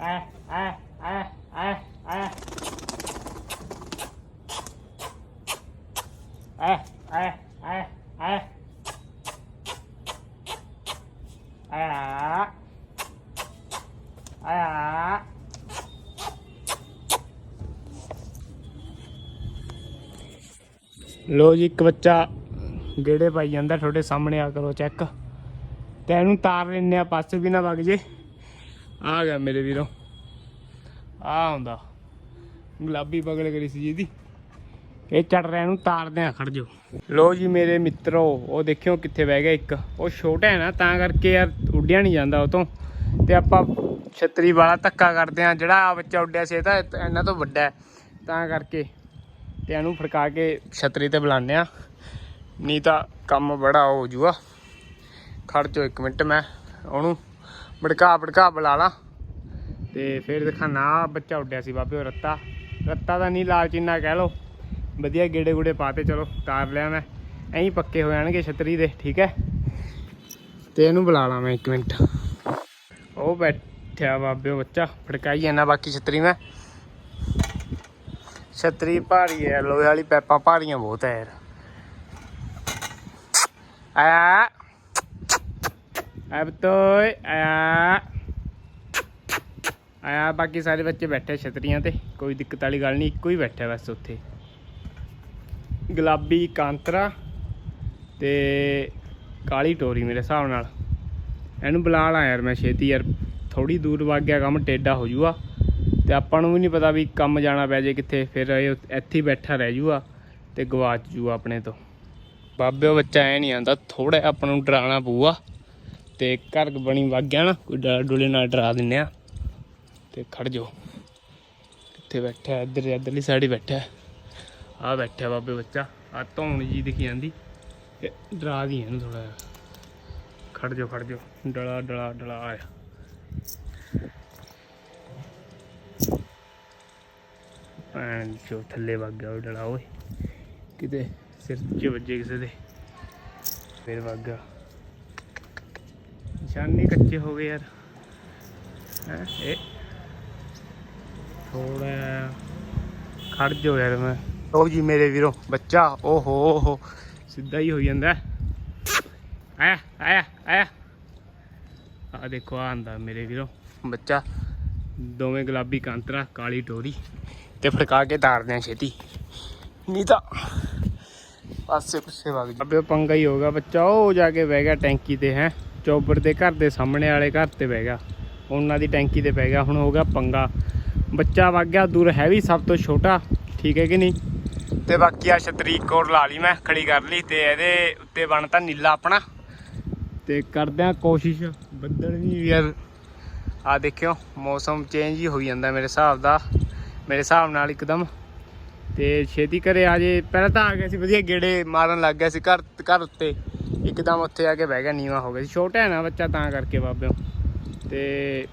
Ah. ਲੋ ਜੀ, ਇੱਕ ਬੱਚਾ ਗੇੜੇ ਪਾਈ ਜਾਂਦਾ, ਤੁਹਾਡੇ ਸਾਹਮਣੇ ਆ ਕਰੋ ਚੈੱਕ ਤੇ ਇਹਨੂੰ ਤਾਰ ਲੈਨੇ ਆ ਪਾਸੇ ਵੀ ਨਾ ਵਗ ਜੇ। ਆ ਗਿਆ ਮੇਰੇ ਵੀਰੋ। ਆ ਹੁੰਦਾ ਗੁਲਾਬੀ ਬਗਲ ਕਰੀ ਸੀ ਜਿਹਦੀ। ਇਹ ਚੜ ਰਿਹਾ ਨੂੰ ਤਾਰਦੇ ਆ ਖੜ ਜੋ ਲੋ ਜੀ, ਮੇਰੇ ਮਿੱਤਰੋ, ਉਹ ਦੇਖਿਓ ਕਿੱਥੇ ਬਹਿ ਗਿਆ ਇੱਕ। ਉਹ ਛੋਟਾ ਹੈ ਨਾ, ਤਾਂ ਕਰਕੇ ਯਾਰ ਉੱਡਿਆ ਨਹੀਂ ਜਾਂਦਾ ਉਹ ਤੋਂ। ਤੇ ਆਪਾਂ ਛਤਰੀ ਵਾਲਾ ਧੱਕਾ ਕਰਦੇ ਆ ਜਿਹੜਾ ਆ ਬੱਚਾ ਉੱਡਿਆ ਸੀ, ਇਹ ਤਾਂ ਇਹਨਾਂ ਤੋਂ ਵੱਡਾ ਹੈ। ਤਾਂ ਕਰਕੇ। ਤੇ ਇਹਨੂੰ ਫੜਕਾ ਕੇ ਛਤਰੀ ਤੇ ਬੁਲਾਉਂਦੇ ਆ ਨਹੀਂ ਤਾਂ ਕੰਮ ਬੜਾ ਹੋ ਜੂਗਾ। ਖੜ ਜੋ ਇੱਕ ਮਿੰਟ ਮੈਂ ਉਹਨੂੰ ਭੜਕਾ ਭੜਕਾ ਬੁਲਾ ਲਾ। ਤੇ ਫਿਰ ਦਿਖਾਣਾ ਬੱਚਾ ਉੱਡਿਆ ਸੀ ਬਾਬੇ ਉਹ ਰੱਤਾ। ਰੱਤਾ ਦਾ ਨਹੀਂ ਲਾਲ ਲਾਲਚੀਨਾ ਕਹਿ ਲੋ ਵਧੀਆ ਗੇੜੇ ਗੂੜੇ ਪਾਤੇ ਚਲੋ, ਤਾਰ ਲਿਆ ਮੈਂ। ਐਂ ਪੱਕੇ ਹੋ ਜਾਣਗੇ ਛਤਰੀ ਦੇ, ਠੀਕ ਹੈ? ਤੇ ਇਹਨੂੰ ਬੁਲਾ ਲਾ ਮੈਂ ਇੱਕ ਮਿੰਟ। ਉਹ ਬੈਠਿਆ ਬਾਬੇ ਬੱਚਾ, ਫੜਕਾਈ ਜਾਂਦਾ ਬਾਕੀ ਛਤਰੀ ਮੈਂ। ਛਤਰੀ ਭਾਰੀ ਹੈ, ਲੋਹੇ ਵਾਲੀ ਪੈਪਾਂ ਭਾਰੀਆਂ ਬਹੁਤ ਹੈ ਯਾਰ। ਆਇਆ। ਅਬ ਤੋਏ ਆਇਆ। ਆਇਆ, ਬਾਕੀ ਸਾਰੇ ਬੱਚੇ ਬੈਠੇ ਛਤਰੀਆਂ ਤੇ, ਕੋਈ ਦਿੱਕਤ ਵਾਲੀ ਗੱਲ ਨਹੀਂ, ਇੱਕੋ ਹੀ ਬੈਠਾ ਬਸ ਉੱਥੇ। ਗੁਲਾਬੀ ਕਾਂਤਰਾ ਤੇ ਕਾਲੀ ਟੋਰੀ ਮੇਰੇ ਹਿਸਾਬ ਨਾਲ। ਇਹਨੂੰ ਬੁਲਾ ਲਾ ਯਾਰ ਮੈਂ ਛੇਤੀ ਯਾਰ ਥੋੜੀ ਦੂਰ ਵਾਗਿਆ ਕੰਮ, ਟੇਡਾ ਹੋ ਜੂਗਾ। ਤੇ ਆਪਾਂ ਨੂੰ ਵੀ ਨਹੀਂ ਪਤਾ ਵੀ ਕੰਮ ਜਾਣਾ ਪੈ ਜੇ ਕਿੱਥੇ, ਫਿਰ ਇਹ ਇੱਥੇ ਹੀ ਬੈਠਾ ਰਹਿ ਜੂਗਾ ਤੇ ਗਵਾਚ ਜੂਗਾ ਆਪਣੇ ਤੋਂ। ਬਾਬੇ ਉਹ ਬੱਚਾ ਐ ਨਹੀਂ ਆਂਦਾ ਥੋੜਾ ਆਪਾਂ ਨੂੰ ਡਰਾਉਣਾ ਪਊਗਾ ਤੇ ਘਰ ਬਣੀ ਵਗ ਗਿਆ ਨਾ, ਕੋਈ ਡਰ ਡੁਲੇ ਨਾਲ ਡਰਾ ਦਿੰਨੇ ਆ ਤੇ ਖੜ ਜਾਓ। ਕਿੱਥੇ ਬੈਠਾ, ਇੱਧਰ ਇੱਧਰਲੀ ਸਾਈਡ ਹੀ ਬੈਠਾ। ਆ ਬੈਠਾ ਬਾਬੇ ਬੱਚਾ ਆ ਧੌਣ ਜੀ ਦਿਖੀ ਜਾਂਦੀ ਤੇ ਡਰਾ ਦੀ ਇਹਨੂੰ ਥੋੜਾ ਜਿਹਾ। ਖੜ ਜਾਓ ਖੜ ਜਾਓ, ਡਲਾ ਡਲਾ ਡਲਾ ਆਇਆ। ਐਂ ਜੋ ਥੱਲੇ ਵਗ ਗਿਆ ਉਹ ਡਲਾ ਓਏ। ਕਿਤੇ ਸਿਰ 'ਚ ਵੱਜੇ ਕਿਸੇ ਦੇ। ਫਿਰ ਵਗ ਗਿਆ। ਨਿਸ਼ਾਨੇ ਕੱਚੇ ਹੋ ਗਏ ਯਾਰ। ਹੈ ਇਹ ਥੋੜਾ ਖੜ ਜਾਓ ਯਾਰ ਮੈਂ। ਉਹ ਜੀ ਮੇਰੇ ਵੀਰੋ ਬੱਚਾ ਓਹੋ। ਓਹੋ ਸਿੱਧਾ ਹੀ ਹੋ ਜਾਂਦਾ। ਆਇਆ ਆਇਆ ਆਇਆ। ਆ ਦੇਖੋ ਆਂਦਾ ਮੇਰੇ ਵੀਰੋ। ਬੱਚਾ। ਦੋਵੇਂ ਗੁਲਾਬੀ ਕਾਂਤਰਾ ਕਾਲੀ ਟੋਰੀ। ਤੇ ਫੜਕਾ ਕੇ ਤਾਰਦੇ ਆ ਛੇਤੀ। ਨਹੀਂ ਤਾਂ ਪਾਸੇ ਪਿੱਛੇ ਵਗ ਜਾ। ਅਬੇ ਪੰਗਾ ਹੀ ਹੋਗਾ ਬੱਚਾ, ਉਹ ਜਾ ਕੇ ਬਹਿ ਗਿਆ ਟੈਂਕੀ ਤੇ, ਹੈ। ਚੌਬਰ ਦੇ ਘਰ ਦੇ ਸਾਹਮਣੇ ਵਾਲੇ ਘਰ ਤੇ ਬਹਿ ਗਿਆ। ਉਹਨਾਂ ਦੀ ਟੈਂਕੀ ਤੇ ਪੈ ਗਿਆ, ਹੁਣ ਹੋ ਗਿਆ ਪੰਗਾ। ਬੱਚਾ ਵਗ ਗਿਆ, ਦੂਰ ਹੈ ਵੀ ਸਭ ਤੋਂ ਛੋਟਾ, ਠੀਕ ਹੈ ਕਿ ਨਹੀਂ? ਤੇ ਬਾਕੀ ਆ ਛਤਰੀ ਕੋਰ ਲਾ ਲਈ ਮੈਂ, ਖੜੀ ਕਰ ਲਈ ਤੇ ਇਹਦੇ ਉੱਤੇ ਬਣਤਾ ਨੀਲਾ ਆਪਣਾ। ਤੇ ਕਰਦੇ ਆ ਕੋਸ਼ਿਸ਼, ਬੱਦਲ ਵੀ ਯਾਰ। ਆ ਦੇਖਿਓ, ਮੌਸਮ ਚੇਂਜ ਹੀ ਹੋਈ ਜਾਂਦਾ ਮੇਰੇ ਹਿਸਾਬ ਦਾ। ਮੇਰੇ ਹਿਸਾਬ ਨਾਲ ਇੱਕਦਮ। ਤੇ ਛੇਤੀ ਘਰੇ ਆ ਜੇ। ਪਹਿਲਾਂ ਤਾਂ ਆ ਗਿਆ ਸੀ, ਵਧੀਆ ਗੇੜੇ ਮਾਰਨ ਲੱਗ ਗਿਆ ਸੀ ਘਰ ਘਰ ਉੱਤੇ। ਇੱਕਦਮ ਉੱਥੇ ਆ ਕੇ ਬਹਿ ਗਿਆ ਨੀਵਾ ਹੋ ਗਿਆ ਸੀ। ਛੋਟਾ ਹੈ ਨਾ ਬੱਚਾ, ਤਾਂ ਕਰਕੇ ਬਾਬਿਓ ਤੇ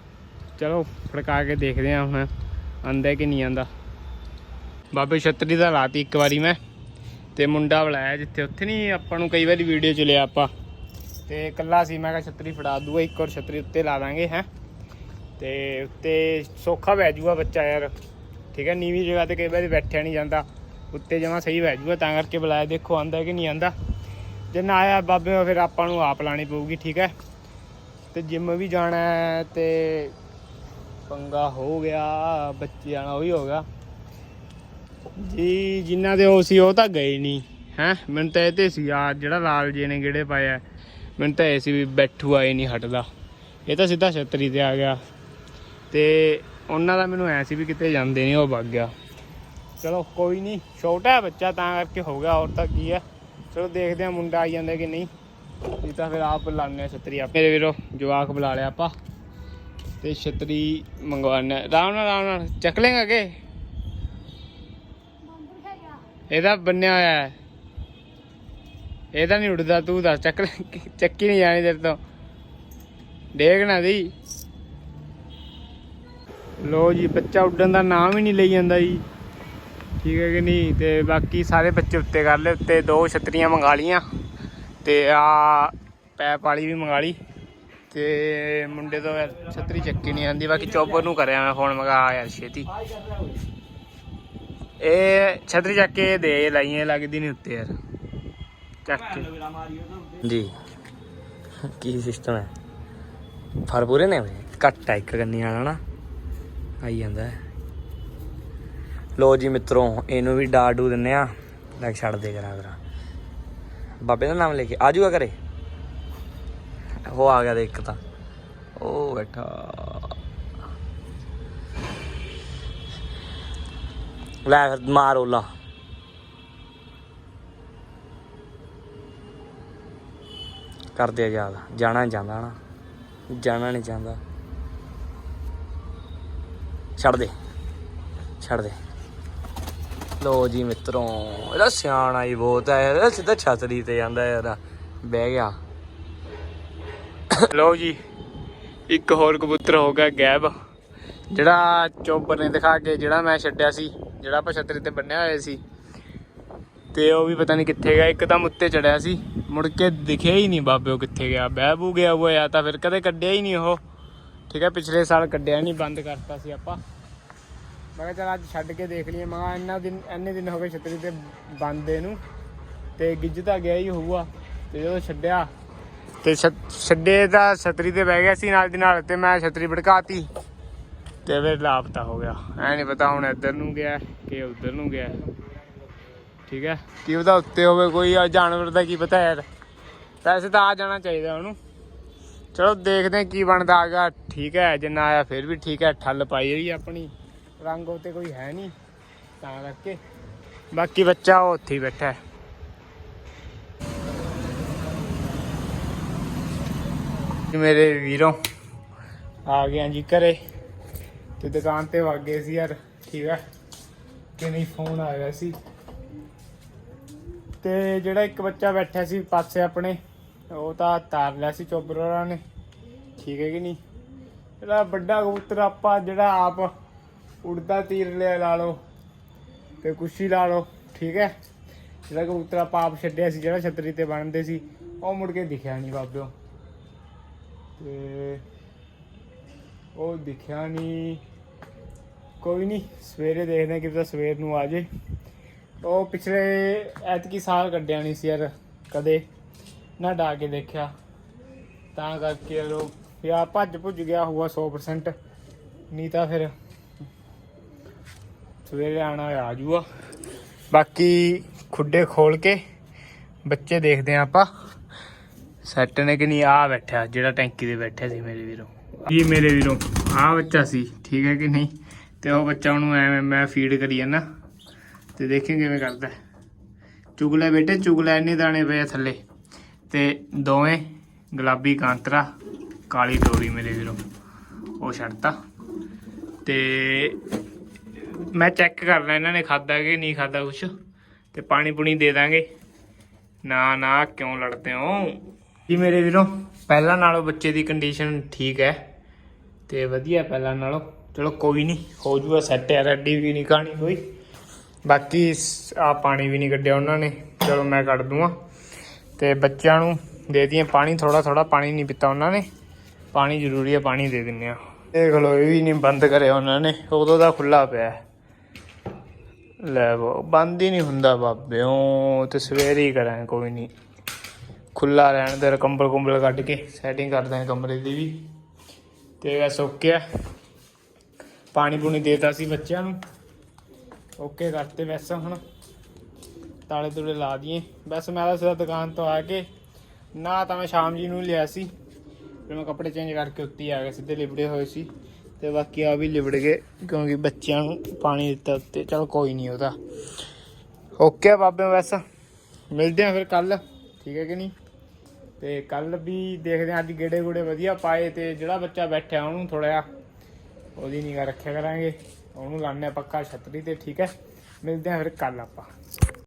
ਚਲੋ, ਫੜਕਾ ਕੇ ਦੇਖਦੇ ਆ ਹੁਣ, ਆਂਦਾ ਕਿ ਨਹੀਂ ਆਂਦਾ। ਬਾਬੇ ਛਤਰੀ ਦਾ ਲਾਤੀ ਇੱਕ ਵਾਰੀ ਮੈਂ। ਤੇ ਮੁੰਡਾ ਬੁਲਾਇਆ ਜਿੱਥੇ, ਉੱਥੇ ਨਹੀਂ ਆਪਾਂ ਨੂੰ ਕਈ ਵਾਰੀ ਵੀਡੀਓ ਚ ਲਿਆ ਆਪਾਂ। ਤੇ ਇਕੱਲਾ ਸੀ, ਮੈਂ ਕਿਹਾ ਛਤਰੀ ਫੜਾ ਦੂਗਾ ਇੱਕ ਹੋਰ ਛਤਰੀ ਉੱਤੇ ਲਾ ਦਾਂਗੇ, ਹੈ। ਤੇ ਉੱਤੇ ਸੌਖਾ ਬਹਿ ਜੂਗਾ ਬੱਚਾ ਯਾਰ। ਠੀਕ ਹੈ, ਨੀਵੀਂ ਜਗ੍ਹਾ ਤੇ ਕਈ ਵਾਰੀ ਬੈਠਿਆ ਨਹੀਂ ਜਾਂਦਾ, ਉੱਤੇ ਜਮਾ ਸਹੀ ਬਹਿ ਜੂਗਾ, ਤਾਂ ਕਰਕੇ ਬੁਲਾਇਆ, ਦੇਖੋ ਆਂਦਾ ਕਿ ਨਹੀਂ ਆਂਦਾ। ਜੇ ਨਾ ਆਇਆ ਬਾਬੇ, ਫਿਰ ਆਪਾਂ ਨੂੰ ਆਪ ਲਾਣੀ ਪਊਗੀ, ਠੀਕ ਹੈ। ਤੇ ਜਿੰਮ ਵੀ ਜਾਣਾ ਹੈ ਤੇ ਪੰਗਾ ਹੋ ਗਿਆ, ਬੱਚੇ ਆਣਾ ਉਹ ਵੀ ਹੋ ਗਿਆ। ਜੀ ਜਿਨ੍ਹਾਂ ਦੇ ਉਹ ਸੀ, ਉਹ ਤਾਂ ਗਏ ਨਹੀਂ, ਹੈ? ਮੈਨੂੰ ਤਾਂ ਇਹ ਤੇ ਸੀ ਆ ਜਿਹੜਾ ਲਾਲ ਜੀ ਨੇ ਗੇੜੇ ਪਾਇਆ ਮੈਨੂੰ ਤਾਂ ਇਹ ਸੀ ਵੀ ਬੈਠੂ, ਆਏ ਨਹੀਂ ਹਟਦਾ। ਇਹ ਤਾਂ ਸਿੱਧਾ ਛਤਰੀ ਤੇ ਆ ਗਿਆ। ਤੇ ਉਹਨਾਂ ਦਾ ਮੈਨੂੰ ਐ ਸੀ ਵੀ ਕਿਤੇ ਜਾਂਦੇ ਨਹੀਂ ਉਹ ਵਗ ਗਿਆ। ਚਲੋ ਕੋਈ ਨਹੀਂ ਛੋਟਾ ਬੱਚਾ ਤਾਂ ਕਰਕੇ ਹੋ ਗਿਆ, ਹੋਰ ਤਾਂ ਕੀ ਹੈ ਚਲੋ ਦੇਖਦੇ ਆ ਮੁੰਡਾ ਆਈ ਜਾਂਦਾ ਕਿ ਨਹੀਂ। ਨਹੀਂ ਤਾਂ ਫਿਰ ਆਪ ਲਾਣੇ ਛਤਰੀ ਆਪ। ਮੇਰੇ ਵੀਰੋ, ਜਵਾਕ ਬੁਲਾ ਲਿਆ ਆਪਾਂ। ਤੇ ਛਤਰੀ ਮੰਗਵਾਣਾ ਆਰਾਮ ਨਾਲ ਆਰਾਮ ਨਾਲ। ਚੱਕ ਲੇਗਾ ਕਿ ਇਹਦਾ ਬੰਨਿਆ ਹੋਇਆ ਹੈ। ਇਹਦਾ ਨਹੀਂ ਉੱਡਦਾ, ਤੂੰ ਦੱਸ, ਚੱਕ ਲੈ। ਚੱਕੀ ਨਹੀਂ ਜਾਣੀ ਤੇਰੇ ਤੋਂ। ਦੇਖਣਾ ਦੀ। ਲੋ ਜੀ, ਬੱਚਾ ਉੱਡਣ ਦਾ ਨਾਮ ਹੀ ਨਹੀਂ ਲਈ ਜਾਂਦਾ ਜੀ। ਠੀਕ ਹੈ ਕਿ ਨਹੀਂ? ਤੇ ਬਾਕੀ ਸਾਰੇ ਬੱਚੇ ਉੱਤੇ ਕਰ ਲਏ ਉੱਤੇ ਦੋ ਛਤਰੀਆਂ ਮੰਗਾ ਲੀਆਂ ਤੇ ਆ ਪੈਪ ਵਾਲੀ ਵੀ ਮੰਗਾ ਲਈ। ਤੇ ਮੁੰਡੇ ਤੋਂ ਯਾਰ ਛਤਰੀ ਚੱਕੀ ਨਹੀਂ ਆਂਦੀ ਬਾਕੀ ਚੋਪਰ ਨੂੰ ਕਰਿਆ ਮੈਂ ਫੋਨ ਮਗਾ ਯਾਰ ਛੇਤੀ। ਇਹ ਛਤਰੀ ਚੱਕ ਕੇ ਦੇ ਲਾਈਆਂ, ਲੱਗਦੀ ਨਹੀਂ ਉੱਤੇ ਯਾਰ। ਚੱਕ ਕੇ। ਜੀ। ਕੀ ਸਿਸਟਮ ਹੈ? ਫਰ ਪੂਰੇ ਨੇ ਵੇ? ਘੱਟ ਆ ਇੱਕ ਕੰਨੀ ਵਾਲਾ ਨਾ। ਆਈ ਜਾਂਦਾ। ਹੈ। ਲੋ ਜੀ ਮਿੱਤਰੋ, ਇਹਨੂੰ ਵੀ ਡਾਡੂ ਦਿੰਨੇ ਆ। ਲੈ ਛੱਡ ਦੇ ਕਰਾਂ ਕਰਾਂ। ਬਾਬੇ ਦਾ ਨਾਮ ਲੈ ਕੇ ਆ ਜੂਗਾ ਘਰੇ? ਉਹ ਆ ਗਿਆ ਦੇ ਇੱਕ ਤਾਂ। ਉਹ ਬੈਠਾ। ਲੈ ਫਿਰ ਮਾਰ ਓਲਾ। ਕਰਦੇ ਆ ਯਾਦ। ਜਾਣਾ ਨਹੀਂ ਚਾਹੁੰਦਾ ਨਾ। ਜਾਣਾ ਨਹੀਂ ਚਾਹੁੰਦਾ ਛੱਡ ਦੇ। ਛੱਡ ਦੇ। ਲੋ ਜੀ ਮਿੱਤਰੋ ਇਹਦਾ ਸਿਆਣਾ ਹੀ ਬਹੁਤ ਹੈ ਇਹਦਾ ਸਿੱਧਾ ਛਤਰੀ ਤੇ ਜਾਂਦਾ ਯਾਰ। ਬਹਿ ਗਿਆ। ਲਓ ਜੀ ਇੱਕ ਹੋਰ ਕਬੂਤਰ ਹੋ ਗਿਆ ਗਾਇਬ ਜਿਹੜਾ ਚੋਬਰ ਨੇ ਦਿਖਾ ਕੇ ਜਿਹੜਾ ਮੈਂ ਛੱਡਿਆ ਸੀ ਜਿਹੜਾ ਆਪਾਂ ਛਤਰੀ ਤੇ ਬੰਨਿਆ ਹੋਇਆ ਸੀ। ਤੇ ਉਹ ਵੀ ਪਤਾ ਨਹੀਂ ਕਿੱਥੇ ਗਿਆ ਇੱਕਦਮ ਉੱਤੇ ਚੜਿਆ ਸੀ। ਮੁੜ ਕੇ ਦਿਖਿਆ ਹੀ ਨਹੀਂ ਬਾਬੇ ਉਹ ਕਿੱਥੇ ਗਿਆ। ਬਹਿ ਬੂ ਗਿਆ ਉਹ ਜਾਂ ਤਾਂ ਫਿਰ ਕਦੇ ਕੱਢਿਆ ਹੀ ਨਹੀਂ ਉਹ। ਠੀਕ ਹੈ, ਪਿਛਲੇ ਸਾਲ ਕੱਢਿਆ ਨਹੀਂ ਬੰਦ ਕਰਤਾ ਸੀ ਆਪਾਂ। ਮੈਂ ਕਿਹਾ ਚਲ ਅੱਜ ਛੱਡ ਕੇ ਦੇਖ ਲਈਏ। ਮੈਂ ਕਿਹਾ ਇੰਨਾ ਦਿਨ, ਇੰਨੇ ਦਿਨ ਹੋ ਗਏ ਛਤਰੀ ਤੇ ਬੰਦ ਇਹਨੂੰ। ਤੇ ਗਿੱਜ ਤਾਂ ਗਿਆ ਹੀ ਹੋਊਗਾ। ਤੇ ਜਦੋਂ ਛੱਡਿਆ, ਤੇ ਛ- ਛੱਡੇ ਦਾ ਛਤਰੀ ਤੇ ਬਹਿ ਗਿਆ ਸੀ ਨਾਲ ਦੀ ਨਾਲ, ਤੇ ਮੈਂ ਛਤਰੀ ਭੜਕਾਤੀ। ਤੇ ਫਿਰ ਲਾਪਤਾ ਹੋ ਗਿਆ। ਐ ਨਹੀਂ ਪਤਾ ਹੁਣ ਇੱਧਰ ਨੂੰ ਗਿਆ ਕਿ ਉੱਧਰ ਨੂੰ ਗਿਆ। ਠੀਕ ਹੈ, ਕੀ ਉਹਦਾ ਉੱਤੇ ਹੋਵੇ ਕੋਈ ਜਾਨਵਰ ਦਾ ਕੀ ਪਤਾ ਯਾਰ। ਵੈਸੇ ਤਾਂ ਆ ਜਾਣਾ ਚਾਹੀਦਾ ਉਹਨੂੰ। ਚਲੋ ਦੇਖਦੇ ਹਾਂ ਕੀ ਬਣਦਾ ਆਗਾ ਠੀਕ ਹੈ ਜਿੰਨਾ ਆਇਆ ਫਿਰ ਵੀ ਠੀਕ ਹੈ, ਠੱਲ ਪਾਈ ਹੋਈ ਆਪਣੀ। ਰੰਗ ਉੱਤੇ ਕੋਈ ਹੈ ਨਹੀਂ, ਤਾਂ ਕਰਕੇ। ਬਾਕੀ ਬੱਚਾ ਉਹ ਉੱਥੇ ਹੀ ਬੈਠਾ ਹੈ। ਮੇਰੇ ਵੀਰੋ, ਆ ਗਏ ਹਾਂ ਜੀ ਘਰੇ। ਤੇ ਦੁਕਾਨ ਤੇ ਵਗ ਗਏ ਸੀ ਯਾਰ, ਠੀਕ ਹੈ। ਕਿ ਨਹੀਂ, ਫੋਨ ਆ ਗਿਆ ਸੀ। ਤੇ ਜਿਹੜਾ ਇੱਕ ਬੱਚਾ ਬੈਠਾ ਸੀ ਪਾਸੇ ਆਪਣੇ ਉਹ ਤਾਂ ਤਾਰ ਲਿਆ ਸੀ ਚੋਬਰਾਂ ਨੇ। ਠੀਕ ਹੈ ਕਿ ਨਹੀਂ? ਜਿਹੜਾ ਵੱਡਾ ਕਬੂਤਰ ਆਪਾਂ, ਜਿਹੜਾ ਆਪ ਉੜਦਾ ਤੀਰ ਲਿਆ ਲਾ ਲਓ ਤੇ ਕੁਸ਼ੀ ਲਾ ਲਓ, ਠੀਕ ਹੈ? ਜਿਹੜਾ ਕਬੂਤਰ ਆਪਾਂ ਆਪ ਛੱਡਿਆ ਸੀ, ਜਿਹੜਾ ਛਤਰੀ ਤੇ ਬਣਦੇ ਸੀ, ਉਹ ਮੁੜ ਕੇ ਦਿਖਿਆ ਨਹੀਂ ਬਾਬਿਓ। ਤੇ ਉਹ ਦਿਖਿਆ ਨਹੀਂ। ਕੋਈ ਨਹੀਂ, ਸਵੇਰੇ ਦੇਖਦੇ ਕਿ ਤਾਂ ਸਵੇਰ ਨੂੰ ਆ ਜੇ। ਉਹ ਪਿਛਲੇ ਐਤਕੀ ਸਾਲ ਕੱਢਿਆ ਨਹੀਂ ਸੀ ਯਾਰ, ਕਦੇ। ਨਾ ਡਾ ਕੇ ਦੇਖਿਆ। ਤਾਂ ਕਰਕੇ ਯਾਰ ਉਹ ਜਾਂ ਭੱਜ ਭੁੱਜ ਗਿਆ ਹੋਊਗਾ 100% ਨਹੀਂ ਤਾਂ ਫਿਰ ਸਵੇਰੇ ਆਣਾ ਆ ਜੂਗਾ। ਬਾਕੀ ਖੁੱਡੇ ਖੋਲ ਕੇ ਬੱਚੇ ਦੇਖਦੇ ਆ ਆਪਾਂ। ਸੈੱਟ ਨੇ ਕਿ ਨਹੀਂ ਆ ਬੈਠਾ ਜਿਹੜਾ ਟੈਂਕੀ ਦੇ ਬੈਠਿਆ ਸੀ ਮੇਰੇ ਵੀਰੋ। ਜੀ ਮੇਰੇ ਵੀਰੋ ਆ ਬੱਚਾ ਸੀ, ਠੀਕ ਹੈ ਕਿ ਨਹੀਂ? ਤੇ ਉਹ ਬੱਚਾ ਉਹਨੂੰ ਐਵੇਂ ਮੈਂ ਫੀਡ ਕਰੀ ਜਾਂਦਾ। ਤੇ ਦੇਖੀ ਕਿਵੇਂ ਕਰਦਾ। ਹੈ। ਬੇਟੇ, ਚੁਗਲੈ, ਇੰਨੇ ਦਾਣੇ ਪਏ ਥੱਲੇ। ਤੇ ਦੋਵੇਂ ਗੁਲਾਬੀ ਕਾਂਤਰਾ, ਕਾਲੀ ਡੋਰੀ ਮੇਰੇ ਵੀਰੋ, ਉਹ ਛੱਡਤਾ। ਤੇ ਮੈਂ ਚੈੱਕ ਕਰਨਾ ਇਹਨਾਂ ਨੇ ਖਾਦਾ ਕਿ ਨਹੀਂ ਖਾਦਾ ਕੁਛ। ਤੇ ਪਾਣੀ ਪੁਣੀ ਦੇ ਦਾਂਗੇ। ਨਾ ਨਾ, ਕਿਉਂ ਲੜਦੇ ਹੋ? ਜੀ ਮੇਰੇ ਵੀਰੋ, ਪਹਿਲਾਂ ਨਾਲੋਂ ਬੱਚੇ ਦੀ ਕੰਡੀਸ਼ਨ ਠੀਕ ਹੈ। ਤੇ ਵਧੀਆ ਪਹਿਲਾਂ ਨਾਲੋਂ। ਚਲੋ ਕੋਈ ਨਹੀਂ, ਹੋ ਜੂਗਾ ਸੈੱਟ ਹੈ ਰੱਡੀ ਵੀ ਨਹੀਂ ਕਹਾਣੀ ਕੋਈ ਬਾਕੀ ਆ ਪਾਣੀ ਵੀ ਨਹੀਂ ਕੱਢਿਆ ਉਹਨਾਂ ਨੇ। ਚਲੋ ਮੈਂ ਕੱਢ ਦੂੰਗਾ। ਤੇ ਬੱਚਿਆਂ ਨੂੰ ਦੇ ਦਈਏ ਪਾਣੀ ਥੋੜਾ ਥੋੜਾ ਪਾਣੀ ਨਹੀਂ ਪੀਤਾ ਉਹਨਾਂ ਨੇ। ਪਾਣੀ ਜ਼ਰੂਰੀ ਹੈ, ਪਾਣੀ ਦੇ ਦਿੰਨੇ ਆ ਦੇਖ ਲਓ, ਇਹ ਵੀ ਨਹੀਂ ਬੰਦ ਕਰਿਆ ਉਹਨਾਂ ਨੇ, ਉਦੋਂ ਦਾ ਖੁੱਲਾ ਪਿਆ ਲੈ ਬੋ ਬੰਦ ਹੀ ਨਹੀਂ ਹੁੰਦਾ ਬਾਬਿਓ ਤੇ ਸਵੇਰੇ ਹੀ ਕਰਾਂ ਕੋਈ ਨਹੀਂ। ਖੁੱਲਾ ਰਹਿਣ ਦੇ ਕੰਬਲ ਕੁੰਬਲ ਕੱਢ ਕੇ ਸੈਟਿੰਗ ਕਰਦਾ ਹਾਂ ਕਮਰੇ ਦੀ ਵੀ। ਤੇ ਬਸ ਓਕੇ ਆ ਪਾਣੀ ਪੂਣੀ ਦੇਤਾ ਸੀ ਬੱਚਿਆਂ ਨੂੰ। ਓਕੇ ਕਰਤੇ ਵੈਸੇ ਹੁਣ। ਤਾਲੇ ਤੂਲੇ ਲਾ ਦਈਏ। ਬਸ ਮੈਂ ਤਾਂ ਸਿੱਧਾ ਦੁਕਾਨ ਤੋਂ ਆ ਕੇ ਨਾ ਤਾਂ ਮੈਂ ਸ਼ਾਮ ਜੀ ਨੂੰ ਲਿਆ ਸੀ। ਫਿਰ ਮੈਂ ਕੱਪੜੇ ਚੇਂਜ ਕਰਕੇ ਉੱਤੇ ਆ ਗਿਆ, ਸਿੱਧੇ ਲਿਬੜੇ ਹੋਏ ਸੀ। ਤੇ ਬਾਕੀ ਆ ਵੀ ਲਿਬੜ ਗਏ, ਕਿਉਂਕਿ ਬੱਚਿਆਂ ਨੂੰ ਪਾਣੀ ਦਿੱਤਾ ਉੱਤੇ। ਚਲ ਕੋਈ ਨਹੀਂ ਉਹਦਾ। ਓਕੇ ਬਾਬੇ, ਬਸ। ਮਿਲਦੇ ਆ ਫਿਰ ਕੱਲ ਠੀਕ ਹੈ ਕਿ ਨਹੀਂ? ਤੇ ਕੱਲ ਵੀ ਦੇਖਦੇ ਆ ਅੱਜ ਗੇੜੇ ਗੂੜੇ ਵਧੀਆ ਪਾਏ ਤੇ ਜਿਹੜਾ ਬੱਚਾ ਬੈਠਿਆ ਉਹਨੂੰ ਥੋੜਾ ਜਿਹਾ ਉਹਦੀ ਨਿਗਾਹ ਰੱਖਿਆ ਕਰਾਂਗੇ। ਉਹਨੂੰ ਲਾਣੇ ਪੱਕਾ ਛਤਰੀ ਤੇ, ਠੀਕ ਹੈ? ਮਿਲਦੇ ਆ ਫਿਰ ਕੱਲ ਆਪਾਂ।